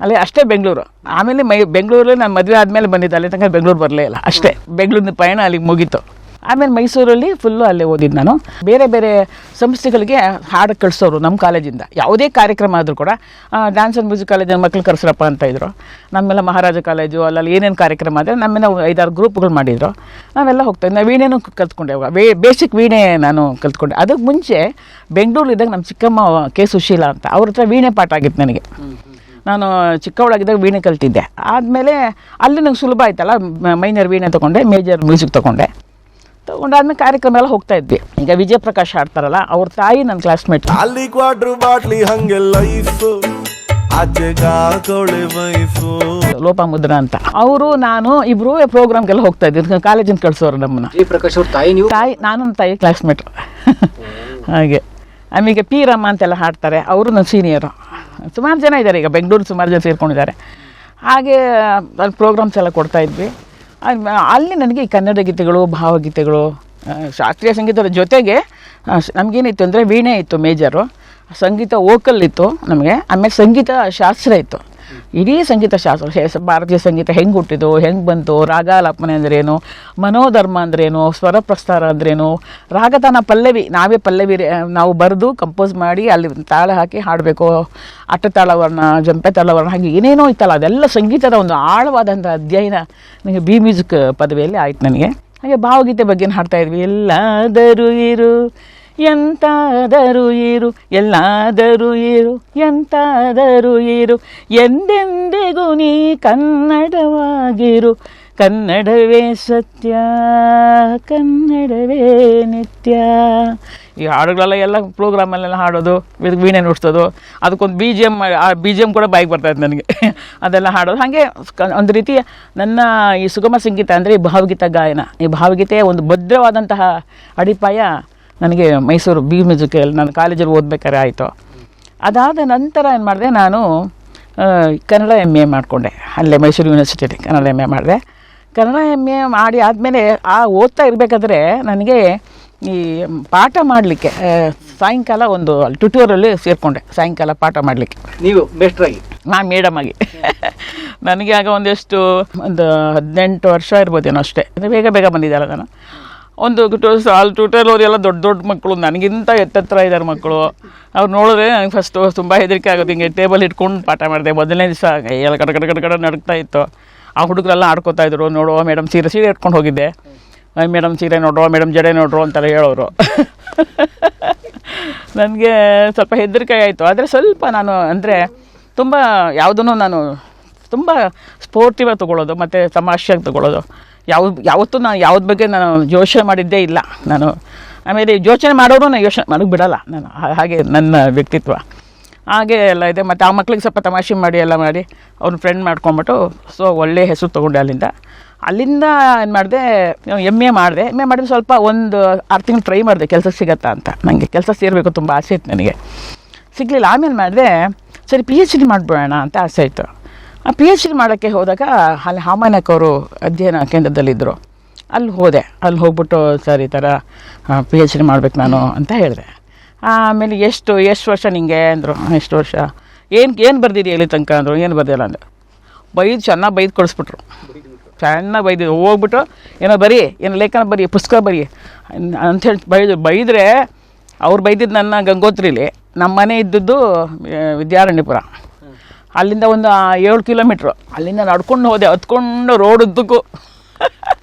ಅಲ್ಲಿ ಅಷ್ಟೇ ಬೆಂಗಳೂರು. ಆಮೇಲೆ ಮೈ ಬೆಂಗಳೂರಲ್ಲಿ ನಾನು ಮದುವೆ ಆದಮೇಲೆ ಬಂದಿದ್ದೆ. ಅಲ್ಲಿ ತನಕ ಬೆಂಗಳೂರು ಬರಲೇ ಇಲ್ಲ. ಅಷ್ಟೇ. ಬೆಂಗಳೂರಿನ ಪಯಣ ಅಲ್ಲಿಗೆ ಮುಗೀತು. ಆಮೇಲೆ ಮೈಸೂರಲ್ಲಿ ಫುಲ್ಲು ಅಲ್ಲೇ ಓದಿದ್ದು ನಾನು. ಬೇರೆ ಬೇರೆ ಸಂಸ್ಥೆಗಳಿಗೆ ಹಾಡು ಕಳಿಸೋರು ನಮ್ಮ ಕಾಲೇಜಿಂದ. ಯಾವುದೇ ಕಾರ್ಯಕ್ರಮ ಆದರೂ ಕೂಡ ಡ್ಯಾನ್ಸ್ ಆ್ಯಂಡ್ ಮ್ಯೂಸಿಕ್ ಕಾಲೇಜಿನ ಮಕ್ಳು ಕರೆಸ್ರಪ್ಪ ಅಂತ ಇದ್ರು. ನಮ್ಮೆಲ್ಲ ಮಹಾರಾಜ ಕಾಲೇಜು ಅಲ್ಲಲ್ಲಿ ಏನೇನು ಕಾರ್ಯಕ್ರಮ ಆದರೆ ನಮ್ಮೆಲ್ಲ ಐದಾರು ಗ್ರೂಪ್ಗಳು ಮಾಡಿದ್ರು. ನಾವೆಲ್ಲ ಹೋಗ್ತಾ ನಾವು ವೀಣೆನೂ ಕಲ್ತ್ಕೊಂಡೆ ವೇ ಬೇಸಿಕ್ ವೀಣೆ ನಾನು ಕಲ್ತ್ಕೊಂಡೆ. ಅದಕ್ಕೆ ಮುಂಚೆ ಬೆಂಗಳೂರಿದ್ದಾಗ ನಮ್ಮ ಚಿಕ್ಕಮ್ಮ ಕೆ ಸುಶೀಲ ಅಂತ. ಅವ್ರ ಹತ್ರ ವೀಣೆ ಪಾಠ ಆಗಿತ್ತು ನನಗೆ. ನಾನು ಚಿಕ್ಕವಳಾಗಿದ್ದಾಗ ವೀಣೆ ಕಲ್ತಿದ್ದೆ. ಆದಮೇಲೆ ಅಲ್ಲಿ ನಂಗೆ ಸುಲಭ ಆಯ್ತಲ್ಲ ಮೈನರ್ ವೀಣೆ ತೊಗೊಂಡೆ ಮೇಜರ್ ಮ್ಯೂಸಿಕ್ ತೊಗೊಂಡೆ. ತಗೊಂಡಾದ್ಮೇಲೆ ಕಾರ್ಯಕ್ರಮ ಎಲ್ಲ ಹೋಗ್ತಾ ಇದ್ವಿ. ಈಗ ವಿಜಯ ಪ್ರಕಾಶ್ ಆಡ್ತಾರಲ್ಲ ಅವ್ರ ತಾಯಿ ನನ್ನ ಕ್ಲಾಸ್ಮೇಟ್ ಅಲ್ಲಿ ಕ್ವಾಡ್ರು ಬಾಟ್ಲಿ ಹಂಗೆ ಲೈಫ್ ಲೋಪ ಮುದ್ರ ವೈಫು ಲೋಪಮುದ್ರ ಅಂತ. ಅವರು ನಾನು ಇಬ್ರು ಪ್ರೋಗ್ರಾಮ್ಗೆಲ್ಲ ಹೋಗ್ತಾ ಇದ್ವಿ. ಕಾಲೇಜಿಂದ ಕಳ್ಸೋರು ನಮ್ಮನ್ನ. ಪ್ರಕಾಶ್ ಅವ್ರ ತಾಯಿ ನೀವು? ತಾಯಿ ನಾನು ನನ್ನ ತಾಯಿ ಕ್ಲಾಸ್ಮೇಟ್ (laughs) ಹಾಗೆ. ಆಮೇಲೆ ಪಿ ರಮ್ಮ ಅಂತೆಲ್ಲ ಹಾಡ್ತಾರೆ. ಅವರು ನನ್ನ ಸೀನಿಯರು ಸುಮಾರು ಜನ ಇದ್ದಾರೆ ಈಗ ಬೆಂಗಳೂರು ಸುಮಾರು ಜನ ಸೇರ್ಕೊಂಡಿದ್ದಾರೆ. ಹಾಗೆ ಅಲ್ಲಿ ಪ್ರೋಗ್ರಾಮ್ಸ್ ಎಲ್ಲ ಕೊಡ್ತಾ ಇದ್ವಿ. ಅಲ್ಲಿ ನನಗೆ ಈ ಕನ್ನಡ ಗೀತೆಗಳು, ಭಾವಗೀತೆಗಳು ಶಾಸ್ತ್ರೀಯ ಸಂಗೀತದ ಜೊತೆಗೆ ನಮಗೇನಿತ್ತು ಅಂದರೆ ವೀಣೆ ಇತ್ತು ಮೇಜರು ಸಂಗೀತ ವೋಕಲ್ ಇತ್ತು ನಮಗೆ, ಆಮೇಲೆ ಸಂಗೀತ ಶಾಸ್ತ್ರ ಇತ್ತು. ಇಡೀ ಸಂಗೀತ ಶಾಸ್ತ್ರ ಭಾರತೀಯ ಸಂಗೀತ ಹೆಂಗೆ ಹುಟ್ಟಿದ್ದು ಹೆಂಗೆ ಬಂತು, ರಾಗಾಲಾಪನೆ ಅಂದ್ರೇನು, ಮನೋಧರ್ಮ ಅಂದ್ರೇನು, ಸ್ವರ ಪ್ರಸ್ತಾರ ಅಂದ್ರೇನು, ರಾಗತಾನ ಪಲ್ಲವಿ, ನಾವೇ ಪಲ್ಲವಿ ನಾವು ಬರೆದು ಕಂಪೋಸ್ ಮಾಡಿ ಅಲ್ಲಿ ತಾಳ ಹಾಕಿ ಹಾಡಬೇಕು. ಅಟ್ಟ ತಾಳವರ್ಣ, ಜಂಪೆ ತಾಳವರ್ಣ, ಹಾಗೆ ಏನೇನೋ ಇತ್ತಲ್ಲ, ಅದೆಲ್ಲ ಸಂಗೀತದ ಒಂದು ಆಳವಾದಂಥ ಅಧ್ಯಯನ ನನಗೆ ಬಿ ಮ್ಯೂಸಿಕ್ ಪದವಿಯಲ್ಲಿ ಆಯ್ತು ನನಗೆ. ಹಾಗೆ ಭಾವಗೀತೆ ಬಗ್ಗೆ ಹಾಡ್ತಾ ಇದ್ವಿ. ಎಲ್ಲಾದರೂ ಇರು ಎಂತಾದರೂ ಇರು, ಎಲ್ಲಾದರೂ ಇರು, ಎಂತಾದರೂ ಇರು, ಎಂದೆಂದಿಗೂ ನೀ ಕನ್ನಡವಾಗಿರು. ಕನ್ನಡವೇ ಸತ್ಯ, ಕನ್ನಡವೇ ನಿತ್ಯ. ಈ ಹಾಡುಗಳೆಲ್ಲ ಎಲ್ಲ ಪ್ರೋಗ್ರಾಮಲ್ಲೆಲ್ಲ ಹಾಡೋದು ವೀಣೆ ನುಡಿಸೋದು, ಅದಕ್ಕೊಂದು ಬಿ ಜಿ ಎಂ ಆ ಬಿ ಜಿ ಎಂ ಕೂಡ ಬಾಯಿಗೆ ಬರ್ತಾಯಿತ್ತು ನನಗೆ. ಅದೆಲ್ಲ ಹಾಡೋದು. ಹಾಗೆ ಒಂದು ರೀತಿ ನನ್ನ ಈ ಸುಗಮ ಸಂಗೀತ ಅಂದರೆ ಈ ಭಾವಗೀತ ಗಾಯನ. ಈ ಭಾವಗೀತೆಯ ಒಂದು ಭದ್ರವಾದಂತಹ ಅಡಿಪಾಯ ನನಗೆ ಮೈಸೂರು ಬಿ ಮ್ಯೂಸಿಕಲ್ ನಾನು ಕಾಲೇಜಲ್ಲಿ ಓದಬೇಕಾದ್ರೆ ಆಯಿತು. ಅದಾದ ನಂತರ ಏನು ಮಾಡಿದೆ ನಾನು ಕನ್ನಡ ಎಂ ಎ ಮಾಡಿಕೊಂಡೆ. ಅಲ್ಲೇ ಮೈಸೂರು ಯೂನಿವರ್ಸಿಟಿಯಲ್ಲಿ ಕನ್ನಡ ಎಂ ಎ ಮಾಡಿದೆ. ಕನ್ನಡ ಎಂ ಎ ಮಾಡಿ ಆದಮೇಲೆ ಆ ಓದ್ತಾ ಇರಬೇಕಾದ್ರೆ ನನಗೆ ಈ ಪಾಠ ಮಾಡಲಿಕ್ಕೆ ಸಾಯಂಕಾಲ ಒಂದು ಟ್ಯೂಟೋರಲ್ಲಿ ಸೇರಿಕೊಂಡೆ ಸಾಯಂಕಾಲ ಪಾಠ ಮಾಡಲಿಕ್ಕೆ. ನೀವು ಬೆಸ್ಟ್ರಾಗಿ ನಾನು ಮೇಡಮ್ ಆಗಿ. (laughs) ನನಗೆ ಆಗ ಒಂದೆಷ್ಟು ಒಂದು ಹದಿನೆಂಟು ವರ್ಷ ಇರ್ಬೋದೇನೋ ಅಷ್ಟೇ. ಅಂದರೆ ಬೇಗ ಬೇಗ ಬಂದಿದ್ದಲ್ಲ ನಾನು. ಒಂದು ಅಲ್ಲಿ ಟ್ಯೂಟರ್ ದೊಡ್ಡ ದೊಡ್ಡ ಮಕ್ಕಳು, ನನಗಿಂತ ಎತ್ತತ್ರ ಇದ್ದಾರೆ ಮಕ್ಕಳು. ಅವ್ರು ನೋಡಿದ್ರೆ ನನಗೆ ಫಸ್ಟು ತುಂಬ ಹೆದರಿಕೆ ಆಗೋದು, ಹಿಂಗೆ ಟೇಬಲ್ ಇಟ್ಕೊಂಡು ಪಾಠ ಮಾಡಿದೆ. ಮೊದಲನೇ ದಿವಸ ಎಲ್ಲ ಕಡೆ ಕಡೆ ಕಡೆ ಕಡೆ ನಡಕ್ತಾ ಇತ್ತು. ಆ ಹುಡುಗರೆಲ್ಲ ಆಡ್ಕೋತಾ ಇದ್ರು ನೋಡುವ ಮೇಡಮ್ ಸೀರೆ ಸೀರೆ ಇಟ್ಕೊಂಡು ಹೋಗಿದ್ದೆ. ಮೇಡಮ್ ಸೀರೆ ನೋಡ್ರೋ ಮೇಡಮ್ ಜಡೆ ನೋಡ್ರೋ ಅಂತೆಲ್ಲ ಹೇಳೋರು. (laughs) ನನಗೆ ಸ್ವಲ್ಪ ಹೆದರಿಕೆ ಆಯಿತು. ಆದರೆ ಸ್ವಲ್ಪ ನಾನು, ಅಂದರೆ ತುಂಬ ಯಾವುದನ್ನು ನಾನು ತುಂಬ ಸ್ಪೋರ್ಟಿವಾಗಿ ತೊಗೊಳ್ಳೋದು, ಮತ್ತು ತಮಾಷೆಯಾಗಿ ತೊಗೊಳ್ಳೋದು. ಯಾವ, ಯಾವತ್ತೂ ನಾನು ಯಾವ್ದು ಬಗ್ಗೆ ನಾನು ಯೋಚನೆ ಮಾಡಿದ್ದೇ ಇಲ್ಲ. ನಾನು, ಆಮೇಲೆ ಯೋಚನೆ ಮಾಡೋರು ನಾನು ಯೋಚನೆ ಮಾಡೋಕ್ಕೆ ಬಿಡಲ್ಲ. ನಾನು ಹಾಗೆ ನನ್ನ ವ್ಯಕ್ತಿತ್ವ. ಹಾಗೆ ಎಲ್ಲ ಇದೆ. ಮತ್ತು ಆ ಮಕ್ಳಿಗೆ ಸ್ವಲ್ಪ ತಮಾಷೆ ಮಾಡಿ, ಎಲ್ಲ ಮಾಡಿ ಅವ್ರನ್ನ ಫ್ರೆಂಡ್ ಮಾಡ್ಕೊಂಬಿಟ್ಟು, ಸೊ ಒಳ್ಳೆ ಹೆಸರು ತೊಗೊಂಡೆ ಅಲ್ಲಿಂದ. ಅಲ್ಲಿಂದ ಏನು ಮಾಡಿದೆ ಎಂ ಎ ಮಾಡಿದೆ. ಎಂ ಎ ಮಾಡಿದ್ರೆ ಸ್ವಲ್ಪ ಒಂದು ಆರು ತಿಂಗಳು ಟ್ರೈ ಮಾಡಿದೆ. ಕೆಲಸ ಸಿಗತ್ತಾ ಅಂತ. ನನಗೆ ಕೆಲಸ ಸೇರಬೇಕು ತುಂಬ ಆಸೆ ಇತ್ತು ನನಗೆ. ಸಿಗಲಿಲ್ಲ. ಆಮೇಲೆ ಮಾಡಿದೆ, ಸರಿ ಪಿ ಎಚ್ ಡಿ ಮಾಡಿಬಿಡೋಣ ಅಂತ ಆಸೆ ಇತ್ತು. ಪಿ ಎಚ್ ಡಿ ಮಾಡೋಕ್ಕೆ ಹೋದಾಗ ಅಲ್ಲಿ ಹಾಮಾನಕ್ ಅವರು ಅಧ್ಯಯನ ಕೇಂದ್ರದಲ್ಲಿದ್ದರು ಅಲ್ಲಿ ಹೋದೆ. ಅಲ್ಲಿ ಹೋಗ್ಬಿಟ್ಟು ಸರ್ ಈ ಥರ ಪಿ ಎಚ್ ಡಿ ಮಾಡ್ಬೇಕು ನಾನು ಅಂತ ಹೇಳಿದೆ. ಆಮೇಲೆ ಎಷ್ಟು ಎಷ್ಟು ವರ್ಷ ನಿಂಗೆ ಅಂದರು. ಎಷ್ಟು ವರ್ಷ? ಏನು ಏನು ಬರ್ದಿದೆ ಎಲ್ಲಿ ತನಕ ಅಂದರು. ಏನು ಬರ್ದಿಲ್ಲ ಅಂದರು ಬೈದು ಚೆನ್ನಾಗಿ ಬೈದು ಕೊಡಿಸ್ಬಿಟ್ರು. ಚೆನ್ನಾಗಿ ಬೈದು ಹೋಗ್ಬಿಟ್ಟು ಏನೋ ಬರೀ, ಏನೋ ಲೇಖನ ಬರೀ, ಪುಸ್ತಕ ಬರೀ. ಅಂಥೇಳಿ ಬೈದು, ಬೈದರೆ ಅವ್ರು ಬೈದಿದ್ದು ನನ್ನ ಗಂಗೋತ್ರಿಲಿ. ನಮ್ಮ ಮನೆ ಇದ್ದದ್ದು ವಿದ್ಯಾರಣ್ಯಪುರ. ಅಲ್ಲಿಂದ ಒಂದು ಏಳು ಕಿಲೋಮೀಟ್ರ್. ಅಲ್ಲಿಂದ ನಡ್ಕೊಂಡು ಹೋದೆ, ಹತ್ಕೊಂಡು ರೋಡ್ ಉದ್ದಕ್ಕೂ. (laughs)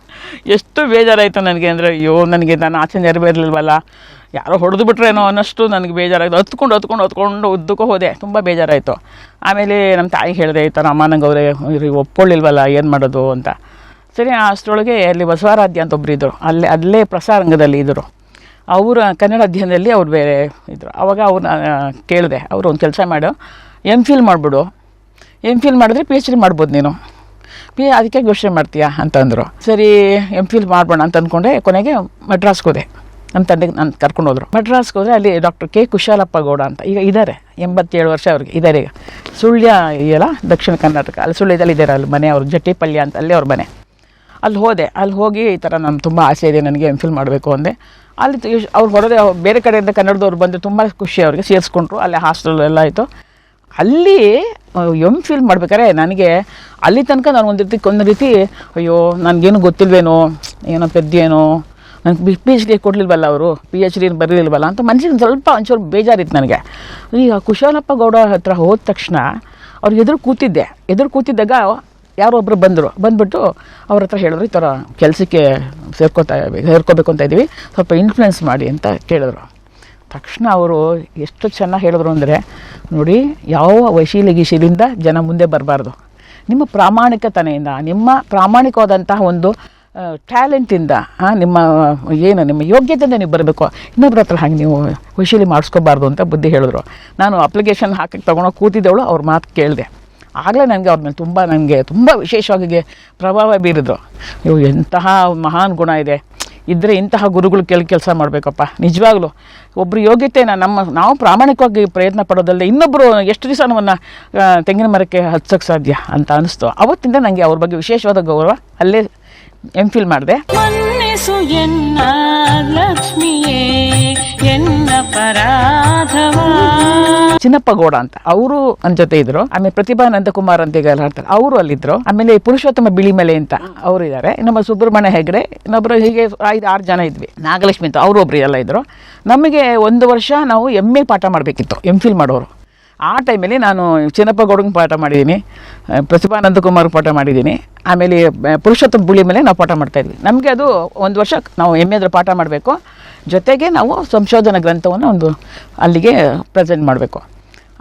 ಎಷ್ಟು ಬೇಜಾರಾಯಿತು ನನಗೆ ಅಂದರೆ, ಅಯ್ಯೋ, ನನಗೆ ನಾನು ಆಚೆ ನೆರವೇರಲಿಲ್ವಲ್ಲ ಯಾರೋ ಹೊಡೆದು ಬಿಟ್ರೇನೋ ಅನ್ನಷ್ಟು ನನಗೆ ಬೇಜಾರಾಯಿತು. ಹತ್ಕೊಂಡು ಹತ್ಕೊಂಡು ಹತ್ಕೊಂಡು ಉದ್ದಕ್ಕೂ ಹೋದೆ, ತುಂಬ ಬೇಜಾರಾಯಿತು. ಆಮೇಲೆ ನಮ್ಮ ತಾಯಿ ಹೇಳಿದೆ, ಈ ಥರ ಅಮ್ಮ ಅವರೇ ಒಪ್ಕೊಳ್ಳಿಲ್ವಲ್ಲ, ಏನು ಮಾಡೋದು? ಅಂತ. ಸರಿ ಅಷ್ಟರೊಳಗೆ ಅಲ್ಲಿ ಬಸವರಾಧ್ಯ ಅಂತ ಒಬ್ಬರು ಇದ್ದರು ಅಲ್ಲೇ ಅಲ್ಲೇ ಪ್ರಸಾರಂಗದಲ್ಲಿ ಇದ್ದರು ಅವರು ಕನ್ನಡ ಅಧ್ಯಯನದಲ್ಲಿ ಅವ್ರು ಬೇರೆ ಇದ್ದರು ಅವಾಗ ಅವ್ರನ್ನ ಕೇಳಿದೆ, ಅವರು ಒಂದು ಕೆಲಸ ಮಾಡು. ಎಂ ಫಿಲ್ ಮಾಡಿಬಿಡು. ಎಂ ಫಿಲ್ ಮಾಡಿದ್ರೆ ಪಿ ಎಚ್ ಡಿ ಮಾಡ್ಬೋದು ನೀನು. ಪಿ ಅದಕ್ಕೆ ಯೋಚನೆ ಮಾಡ್ತೀಯಾ ಅಂತಂದರು ಸರಿ ಎಂ ಫಿಲ್ ಮಾಡ್ಬೋಣ ಅಂತ ಅಂದ್ಕೊಂಡೆ ಕೊನೆಗೆ ಮಡ್ರಾಸ್ಗೆ ಹೋದೆ. ನಮ್ಮ ತಂದೆಗೆ ನಾನು ಕರ್ಕೊಂಡು ಹೋದರು. ಮಡ್ರಾಸ್ಗೆ ಹೋದರೆ ಅಲ್ಲಿ ಡಾಕ್ಟರ್ ಕೆ ಕುಶಾಲಪ್ಪ ಗೌಡ ಅಂತ, ಈಗ ಇದ್ದಾರೆ ಎಂಬತ್ತೇಳು ವರ್ಷ ಅವ್ರಿಗೆ ಇದ್ದಾರೆ ಈಗ. ಸುಳ್ಯ ಇದೆಯಲ್ಲ, ದಕ್ಷಿಣ ಕರ್ನಾಟಕ, ಅಲ್ಲಿ ಸುಳ್ಯದಲ್ಲಿ ಇದ್ದಾರೆ ಅಲ್ಲಿ ಮನೆ ಅವ್ರಿಗೆ ಜಟ್ಟಿಪಲ್ಯ ಅಂತ, ಅಲ್ಲೇ ಅವ್ರ ಮನೆ. ಅಲ್ಲಿ ಹೋದೆ, ಅಲ್ಲಿ ಹೋಗಿ ಈ ಥರ ನಾನು ತುಂಬ ಆಸೆ ಇದೆ, ನನಗೆ ಎಂ ಫಿಲ್ ಮಾಡಬೇಕು ಅಂದೆ. ಅಲ್ಲಿ ಅವ್ರು ಹೊರದೆ ಬೇರೆ ಕಡೆಯಿಂದ ಕನ್ನಡದವ್ರು ಬಂದು ತುಂಬ ಖುಷಿ ಅವ್ರಿಗೆ, ಸೇರಿಸ್ಕೊಂಡ್ರು, ಅಲ್ಲಿ ಹಾಸ್ಟೆಲ್ ಎಲ್ಲ ಆಯಿತು. ಅಲ್ಲಿ ಎಂ ಫೀಲ್ ಮಾಡ್ಬೇಕಾದ್ರೆ ನನಗೆ ಅಲ್ಲಿ ತನಕ ನಾನು ಒಂದು ರೀತಿ ಒಂದು ರೀತಿ, ಅಯ್ಯೋ, ನನಗೇನು ಗೊತ್ತಿಲ್ವೇನೋ, ಏನೋ ಪೆದ್ದೇನೋ ಬಿ ಪಿ ಎಚ್ ಡಿ ಕೊಡಲಿಲ್ವಲ್ಲ ಅವರು ಪಿ ಎಚ್ ಡಿ ಬರಲಿಲ್ವಲ್ಲ ಅಂತ ಮನಸ್ಸಿಗೆ ಸ್ವಲ್ಪ ಒಂಚೂರು ಬೇಜಾರಿತ್ತು ನನಗೆ. ಈಗ ಕುಶಾಲಪ್ಪ ಗೌಡ ಹತ್ರ ಹೋದ ತಕ್ಷಣ ಅವ್ರಿಗೆ ಎದುರು ಕೂತಿದ್ದೆ. ಎದುರು ಕೂತಿದ್ದಾಗ ಯಾರೋ ಒಬ್ಬರು ಬಂದರು. ಬಂದ್ಬಿಟ್ಟು ಅವ್ರ ಹತ್ರ ಹೇಳಿದ್ರು, ಈ ಥರ ಕೆಲಸಕ್ಕೆ ಸೇರ್ಕೋತಾ, ಸೇರ್ಕೋಬೇಕು ಅಂತ ಇದ್ದೀವಿ. ಸ್ವಲ್ಪ ಇನ್ಫ್ಲುಯೆನ್ಸ್ ಮಾಡಿ ಅಂತ ಕೇಳಿದ್ರು. ತಕ್ಷಣ ಅವರು ಎಷ್ಟು ಚೆನ್ನಾಗಿ ಹೇಳಿದ್ರು ಅಂದರೆ, ನೋಡಿ, ಯಾವ ವಶೀಲಿ ಗೀಶೀಲಿಂದ ಜನ ಮುಂದೆ ಬರಬಾರ್ದು. ನಿಮ್ಮ ಪ್ರಾಮಾಣಿಕತನೆಯಿಂದ ನಿಮ್ಮ ಪ್ರಾಮಾಣಿಕವಾದಂತಹ ಒಂದು ಟ್ಯಾಲೆಂಟಿಂದ ನಿಮ್ಮ, ಏನು, ನಿಮ್ಮ ಯೋಗ್ಯತೆಯಿಂದ ನೀವು ಬರಬೇಕು. ಇನ್ನೊಬ್ಬರ ಹತ್ರ ಹಾಗೆ ನೀವು ವೈಶೀಲಿ ಮಾಡಿಸ್ಕೋಬಾರ್ದು ಅಂತ ಬುದ್ಧಿ ಹೇಳಿದ್ರು. ನಾನು ಅಪ್ಲಿಕೇಶನ್ ಹಾಕಕ್ಕೆ ತೊಗೊಂಡೋಗಿ ಕೂತಿದ್ದವಳು, ಅವ್ರ ಮಾತು ಕೇಳಿದೆ. ಆಗಲೇ ನನಗೆ ಅವ್ರ ಮೇಲೆ ತುಂಬ ನನಗೆ ತುಂಬ ವಿಶೇಷವಾಗಿ ಪ್ರಭಾವ ಬೀರಿದ್ರು. ಇವು ಎಂತಹ ಮಹಾನ್ ಗುಣ ಇದೆ. ಇದ್ದರೆ ಇಂತಹ ಗುರುಗಳು ಕೆಲ ಕೆಲಸ ಮಾಡಬೇಕಪ್ಪ. ನಿಜವಾಗ್ಲೂ. ಒಬ್ಬರು ಯೋಗ್ಯತೆನ ನಮ್ಮ, ನಾವು ಪ್ರಾಮಾಣಿಕವಾಗಿ ಪ್ರಯತ್ನ ಪಡೋದಲ್ಲದೆ ಇನ್ನೊಬ್ಬರು ಎಷ್ಟು ದಿವಸ ನಮ್ಮನ್ನು ತೆಂಗಿನ ಮರಕ್ಕೆ ಹಚ್ಚೋಕ್ಕೆ ಸಾಧ್ಯ ಅಂತ ಅನಿಸ್ತು. ಅವತ್ತಿಂದ ನನಗೆ ಅವ್ರ ಬಗ್ಗೆ ವಿಶೇಷವಾದ ಗೌರವ ಅಲ್ಲೇ ಎಂ ಫಿಲ್ ಮಾಡಿದೆ. ಮನ್ನಿಸು ಎನ್ನ ಲಕ್ಷ್ಮಿಯೇ, ಎನ್ನ ಪರಾಧವ. ಚಿನ್ನಪ್ಪ ಗೌಡ ಅಂತ. ಅವರು ನನ್ನ ಜೊತೆ ಇದ್ರು. ಆಮೇಲೆ ಪ್ರತಿಭಾ ನಂದಕುಮಾರ್ ಅಂತ ಈಗ ಹೇಳ್ತಾರೆ. ಅವರು ಅಲ್ಲಿದ್ರು. ಆಮೇಲೆ ಪುರುಷೋತ್ತಮ ಬಿಳಿಮಲೆ ಅಂತ ಅವರು ಇದ್ದಾರೆ ನಮ್ಮ ಸುಬ್ರಹ್ಮಣ್ಯ ಹೆಗ್ಡೆ, ಇನ್ನೊಬ್ರು ಹೀಗೆ ಐದು, ಆರು ಜನ ಇದ್ವಿ. ನಾಗಲಕ್ಷ್ಮಿ ಅಂತ ಅವರು ಒಬ್ರು ಎಲ್ಲ ಇದ್ರು. ನಮಗೆ ಒಂದು ವರ್ಷ ನಾವು ಎಂ ಎ ಪಾಠ ಮಾಡಬೇಕಿತ್ತು. ಎಂ ಫಿಲ್ ಮಾಡೋರು. ಆ ಟೈಮಲ್ಲಿ ನಾನು ಚಿನ್ನಪ್ಪ ಗೌಡಂಗೆ ಪಾಠ ಮಾಡಿದ್ದೀನಿ ಪ್ರತಿಭಾನಂದ ಪ್ರತಿಭಾ ನಂದಕುಮಾರ್ ಪಾಠ ಮಾಡಿದ್ದೀನಿ, ಆಮೇಲೆ ಪುರುಷೋತ್ತಮ ಬುಳಿ ಮೇಲೆ ನಾವು ಪಾಠ ಮಾಡ್ತಾಯಿದ್ವಿ ನಮಗೆ ಅದು ಒಂದು ವರ್ಷ ನಾವು ಎಂ ಎದ್ರ ಪಾಠ ಮಾಡಬೇಕು. ಜೊತೆಗೆ ನಾವು ಸಂಶೋಧನಾ ಗ್ರಂಥವನ್ನು ಒಂದು ಅಲ್ಲಿಗೆ ಪ್ರೆಸೆಂಟ್ ಮಾಡಬೇಕು.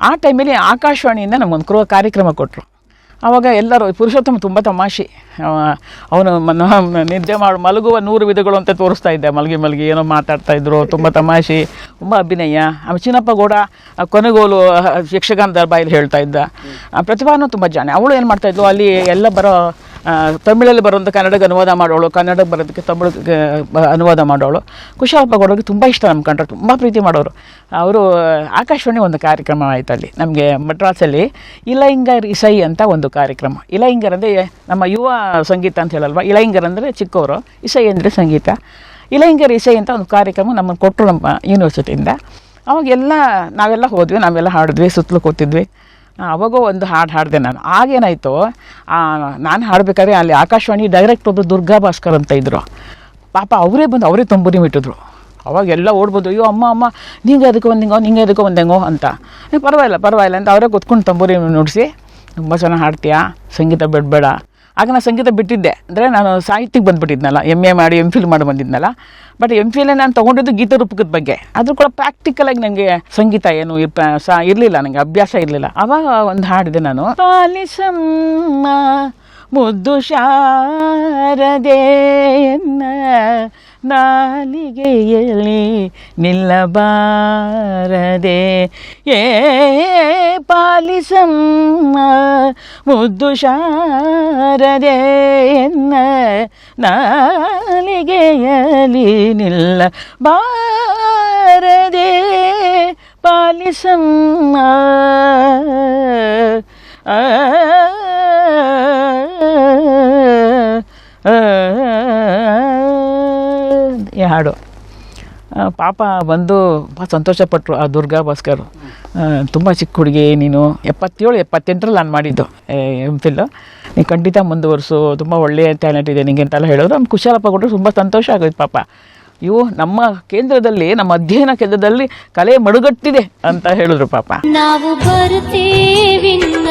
ಆ ಟೈಮಲ್ಲಿ ಆಕಾಶವಾಣಿಯಿಂದ ನಮಗೊಂದು ಕ್ರೋ ಕಾರ್ಯಕ್ರಮ ಕೊಟ್ಟರು ಆವಾಗ ಎಲ್ಲರೂ ಪುರುಷೋತ್ತಮ ತುಂಬ ತಮಾಷೆ. ಅವನು ನಿದ್ದೆ ಮಾಡಿ, ಮಲಗುವ ನೂರು ವಿಧಗಳು ಅಂತ ತೋರಿಸ್ತಾ ಇದ್ದೆ. ಮಲಗಿ ಮಲಗಿ ಏನೋ ಮಾತಾಡ್ತಾ ಇದ್ರು, ತುಂಬ ತಮಾಷೆ, ತುಂಬ ಅಭಿನಯ. ಆಮೇಲೆ ಚಿನ್ನಪ್ಪ ಗೌಡ ಕೊನೆಗೋಲು ಯಕ್ಷಗಾನದ ಬಾಯಲ್ಲಿ ಹೇಳ್ತಾ ಇದ್ದ. ಪ್ರತಿಭಾನು ತುಂಬ ಜಾಣೆ ಅವಳು ಏನು ಮಾಡ್ತಾಯಿದ್ಲು ಅಲ್ಲಿ ಎಲ್ಲ ಬರೋ ತಮಿಳಲ್ಲಿ ಬರೋಂಥ ಕನ್ನಡಕ್ಕೆ ಅನುವಾದ ಮಾಡೋಳು, ಕನ್ನಡಕ್ಕೆ ಬರೋದಕ್ಕೆ ತಮಿಳಿಗೆ ಅನುವಾದ ಮಾಡೋಳು. ಕುಶಾಲಪ್ಪ ಗೌಡರಿಗೆ ತುಂಬ ಇಷ್ಟ ನಮ್ಮ ಕಂಡ್ರೆ ತುಂಬ ಪ್ರೀತಿ ಮಾಡೋರು. ಅವರು ಆಕಾಶವಾಣಿ ಒಂದು ಕಾರ್ಯಕ್ರಮ ಆಯಿತು ಅಲ್ಲಿ, ನಮಗೆ ಮಡ್ರಾಸಲ್ಲಿ ಇಲೈಂಗರ್ ಇಸೈ ಅಂತ ಒಂದು ಕಾರ್ಯಕ್ರಮ. ಇಲೈಂಗರ್ ಅಂದರೆ ನಮ್ಮ ಯುವ ಸಂಗೀತ ಅಂತ ಹೇಳಲ್ವ? ಇಲೈಂಗರ್ ಅಂದರೆ ಚಿಕ್ಕವರು, ಇಸೈ ಅಂದರೆ ಸಂಗೀತ. ಇಲೈಂಗರ್ ಇಸೈ ಅಂತ ಒಂದು ಕಾರ್ಯಕ್ರಮ ನಮ್ಮನ್ನು ಕೊಟ್ಟರು ನಮ್ಮ ಯೂನಿವರ್ಸಿಟಿಯಿಂದ ಅವಾಗೆಲ್ಲ ನಾವೆಲ್ಲ ಹೋದ್ವಿ, ನಾವೆಲ್ಲ ಹಾಡಿದ್ವಿ, ಸುತ್ತಲೂ ಕೂತಿದ್ವಿ. ಅವಾಗೂ ಒಂದು ಹಾಡು ಹಾಡಿದೆ ನಾನು. ಆಗೇನಾಯಿತು ನಾನು ಹಾಡಬೇಕಾದ್ರೆ ಅಲ್ಲಿ ಆಕಾಶವಾಣಿ ಡೈರೆಕ್ಟ್ ಒಬ್ಬರು ದುರ್ಗಾ ಭಾಸ್ಕರ್ ಅಂತ ಇದ್ದರು ಪಾಪ ಅವರೇ ಬಂದು ಅವರೇ ತಂಬೂರಿ ಇಟ್ಟಿದ್ರು ಅವಾಗ ಎಲ್ಲ ಓಡ್ಬೋದು, ಅಯ್ಯೋ, ಅಮ್ಮ ಅಮ್ಮ, ನಿಂಗೆ ಅದಕ್ಕೆ ಒಂದಿಂಗೋ ನಿಂಗೆ ಅದಕ್ಕೆ ಒಂದಿಂಗೋ ಅಂತ. ಏ, ಪರವಾಗಿಲ್ಲ ಪರವಾಗಿಲ್ಲ ಅಂತ ಅವರೇ ಕೂತ್ಕೊಂಡು ತಂಬೂರಿ ನುಡಿಸಿ, ತುಂಬ ಚೆನ್ನಾಗಿ ಹಾಡ್ತೀಯಾ? ಸಂಗೀತ ಬಿಡಬೇಡ. ಆಗ ನಾನು ಸಂಗೀತ ಬಿಟ್ಟಿದ್ದೆ. ಅಂದರೆ ನಾನು ಸಾಹಿತ್ಯಕ್ಕೆ ಬಂದುಬಿಟ್ಟಿದ್ನಲ್ಲ ಎಂ ಎ ಮಾಡಿ ಎಂ ಫಿಲ್ ಮಾಡಿ ಬಂದಿದ್ನಲ್ಲ. ಬಟ್ ಎಂ ಫಿಲೇ ನಾನು ತೊಗೊಂಡಿದ್ದು ಗೀತ ರೂಪಕದ ಬಗ್ಗೆ. ಆದರೂ ಕೂಡ ಪ್ರಾಕ್ಟಿಕಲಾಗಿ ನನಗೆ ಸಂಗೀತ ಏನು ಸಹ ಇರಲಿಲ್ಲ ನನಗೆ ಅಭ್ಯಾಸ ಇರಲಿಲ್ಲ. ಆವಾಗ ಒಂದು ಹಾಡಿದೆ ನಾನು, ಪಾಲಿಸಮ್ಮ ಮುದ್ದು ಶಾರದೆ ಎನ್ನ ನಾಲಿಗೆಯಲ್ಲಿ ನಿಲ್ಲಬಾರದೆ ಏ ಪಾಲಿಸಮ್ಮ ಮುದ್ದು ಶಾರದೆ ಎನ್ನ ನಾಲಿಗೆಯಲ್ಲಿ ನಿಲ್ಲಬಾರದೆ ಪಾಲಿಸಮ್ಮ ಆ ಈ ಹಾಡು. ಪಾಪ ಬಂದು ಭಾಳ ಸಂತೋಷಪಟ್ಟರು ಆ ದುರ್ಗಾ ಭಾಸ್ಕರ್. ತುಂಬ ಚಿಕ್ಕ ಹುಡುಗಿ ನೀನು. ಎಪ್ಪತ್ತೇಳು, ಎಪ್ಪತ್ತೆಂಟರಲ್ಲಿ ನಾನು ಮಾಡಿದ್ದು ಎಂ ಫಿಲ್ ನೀನು ಖಂಡಿತ ಮುಂದುವರಿಸು. ತುಂಬ ಒಳ್ಳೆಯ ಟ್ಯಾಲೆಂಟ್ ಇದೆ ನಿಂಗೆ ಅಂತೆಲ್ಲ ಹೇಳಿದ್ರು. ನಮ್ಮ ಕುಶಾಲಪ್ಪ ಕೊಟ್ಟರು ತುಂಬ ಸಂತೋಷ ಆಗೋಯ್ತು ಪಾಪ. ಇವು ನಮ್ಮ ಕೇಂದ್ರದಲ್ಲಿ, ನಮ್ಮ ಅಧ್ಯಯನ ಕೇಂದ್ರದಲ್ಲಿ ಕಲೆ ಮಡುಗಟ್ಟಿದೆ ಅಂತ ಹೇಳಿದ್ರು ಪಾಪ. ನಾವು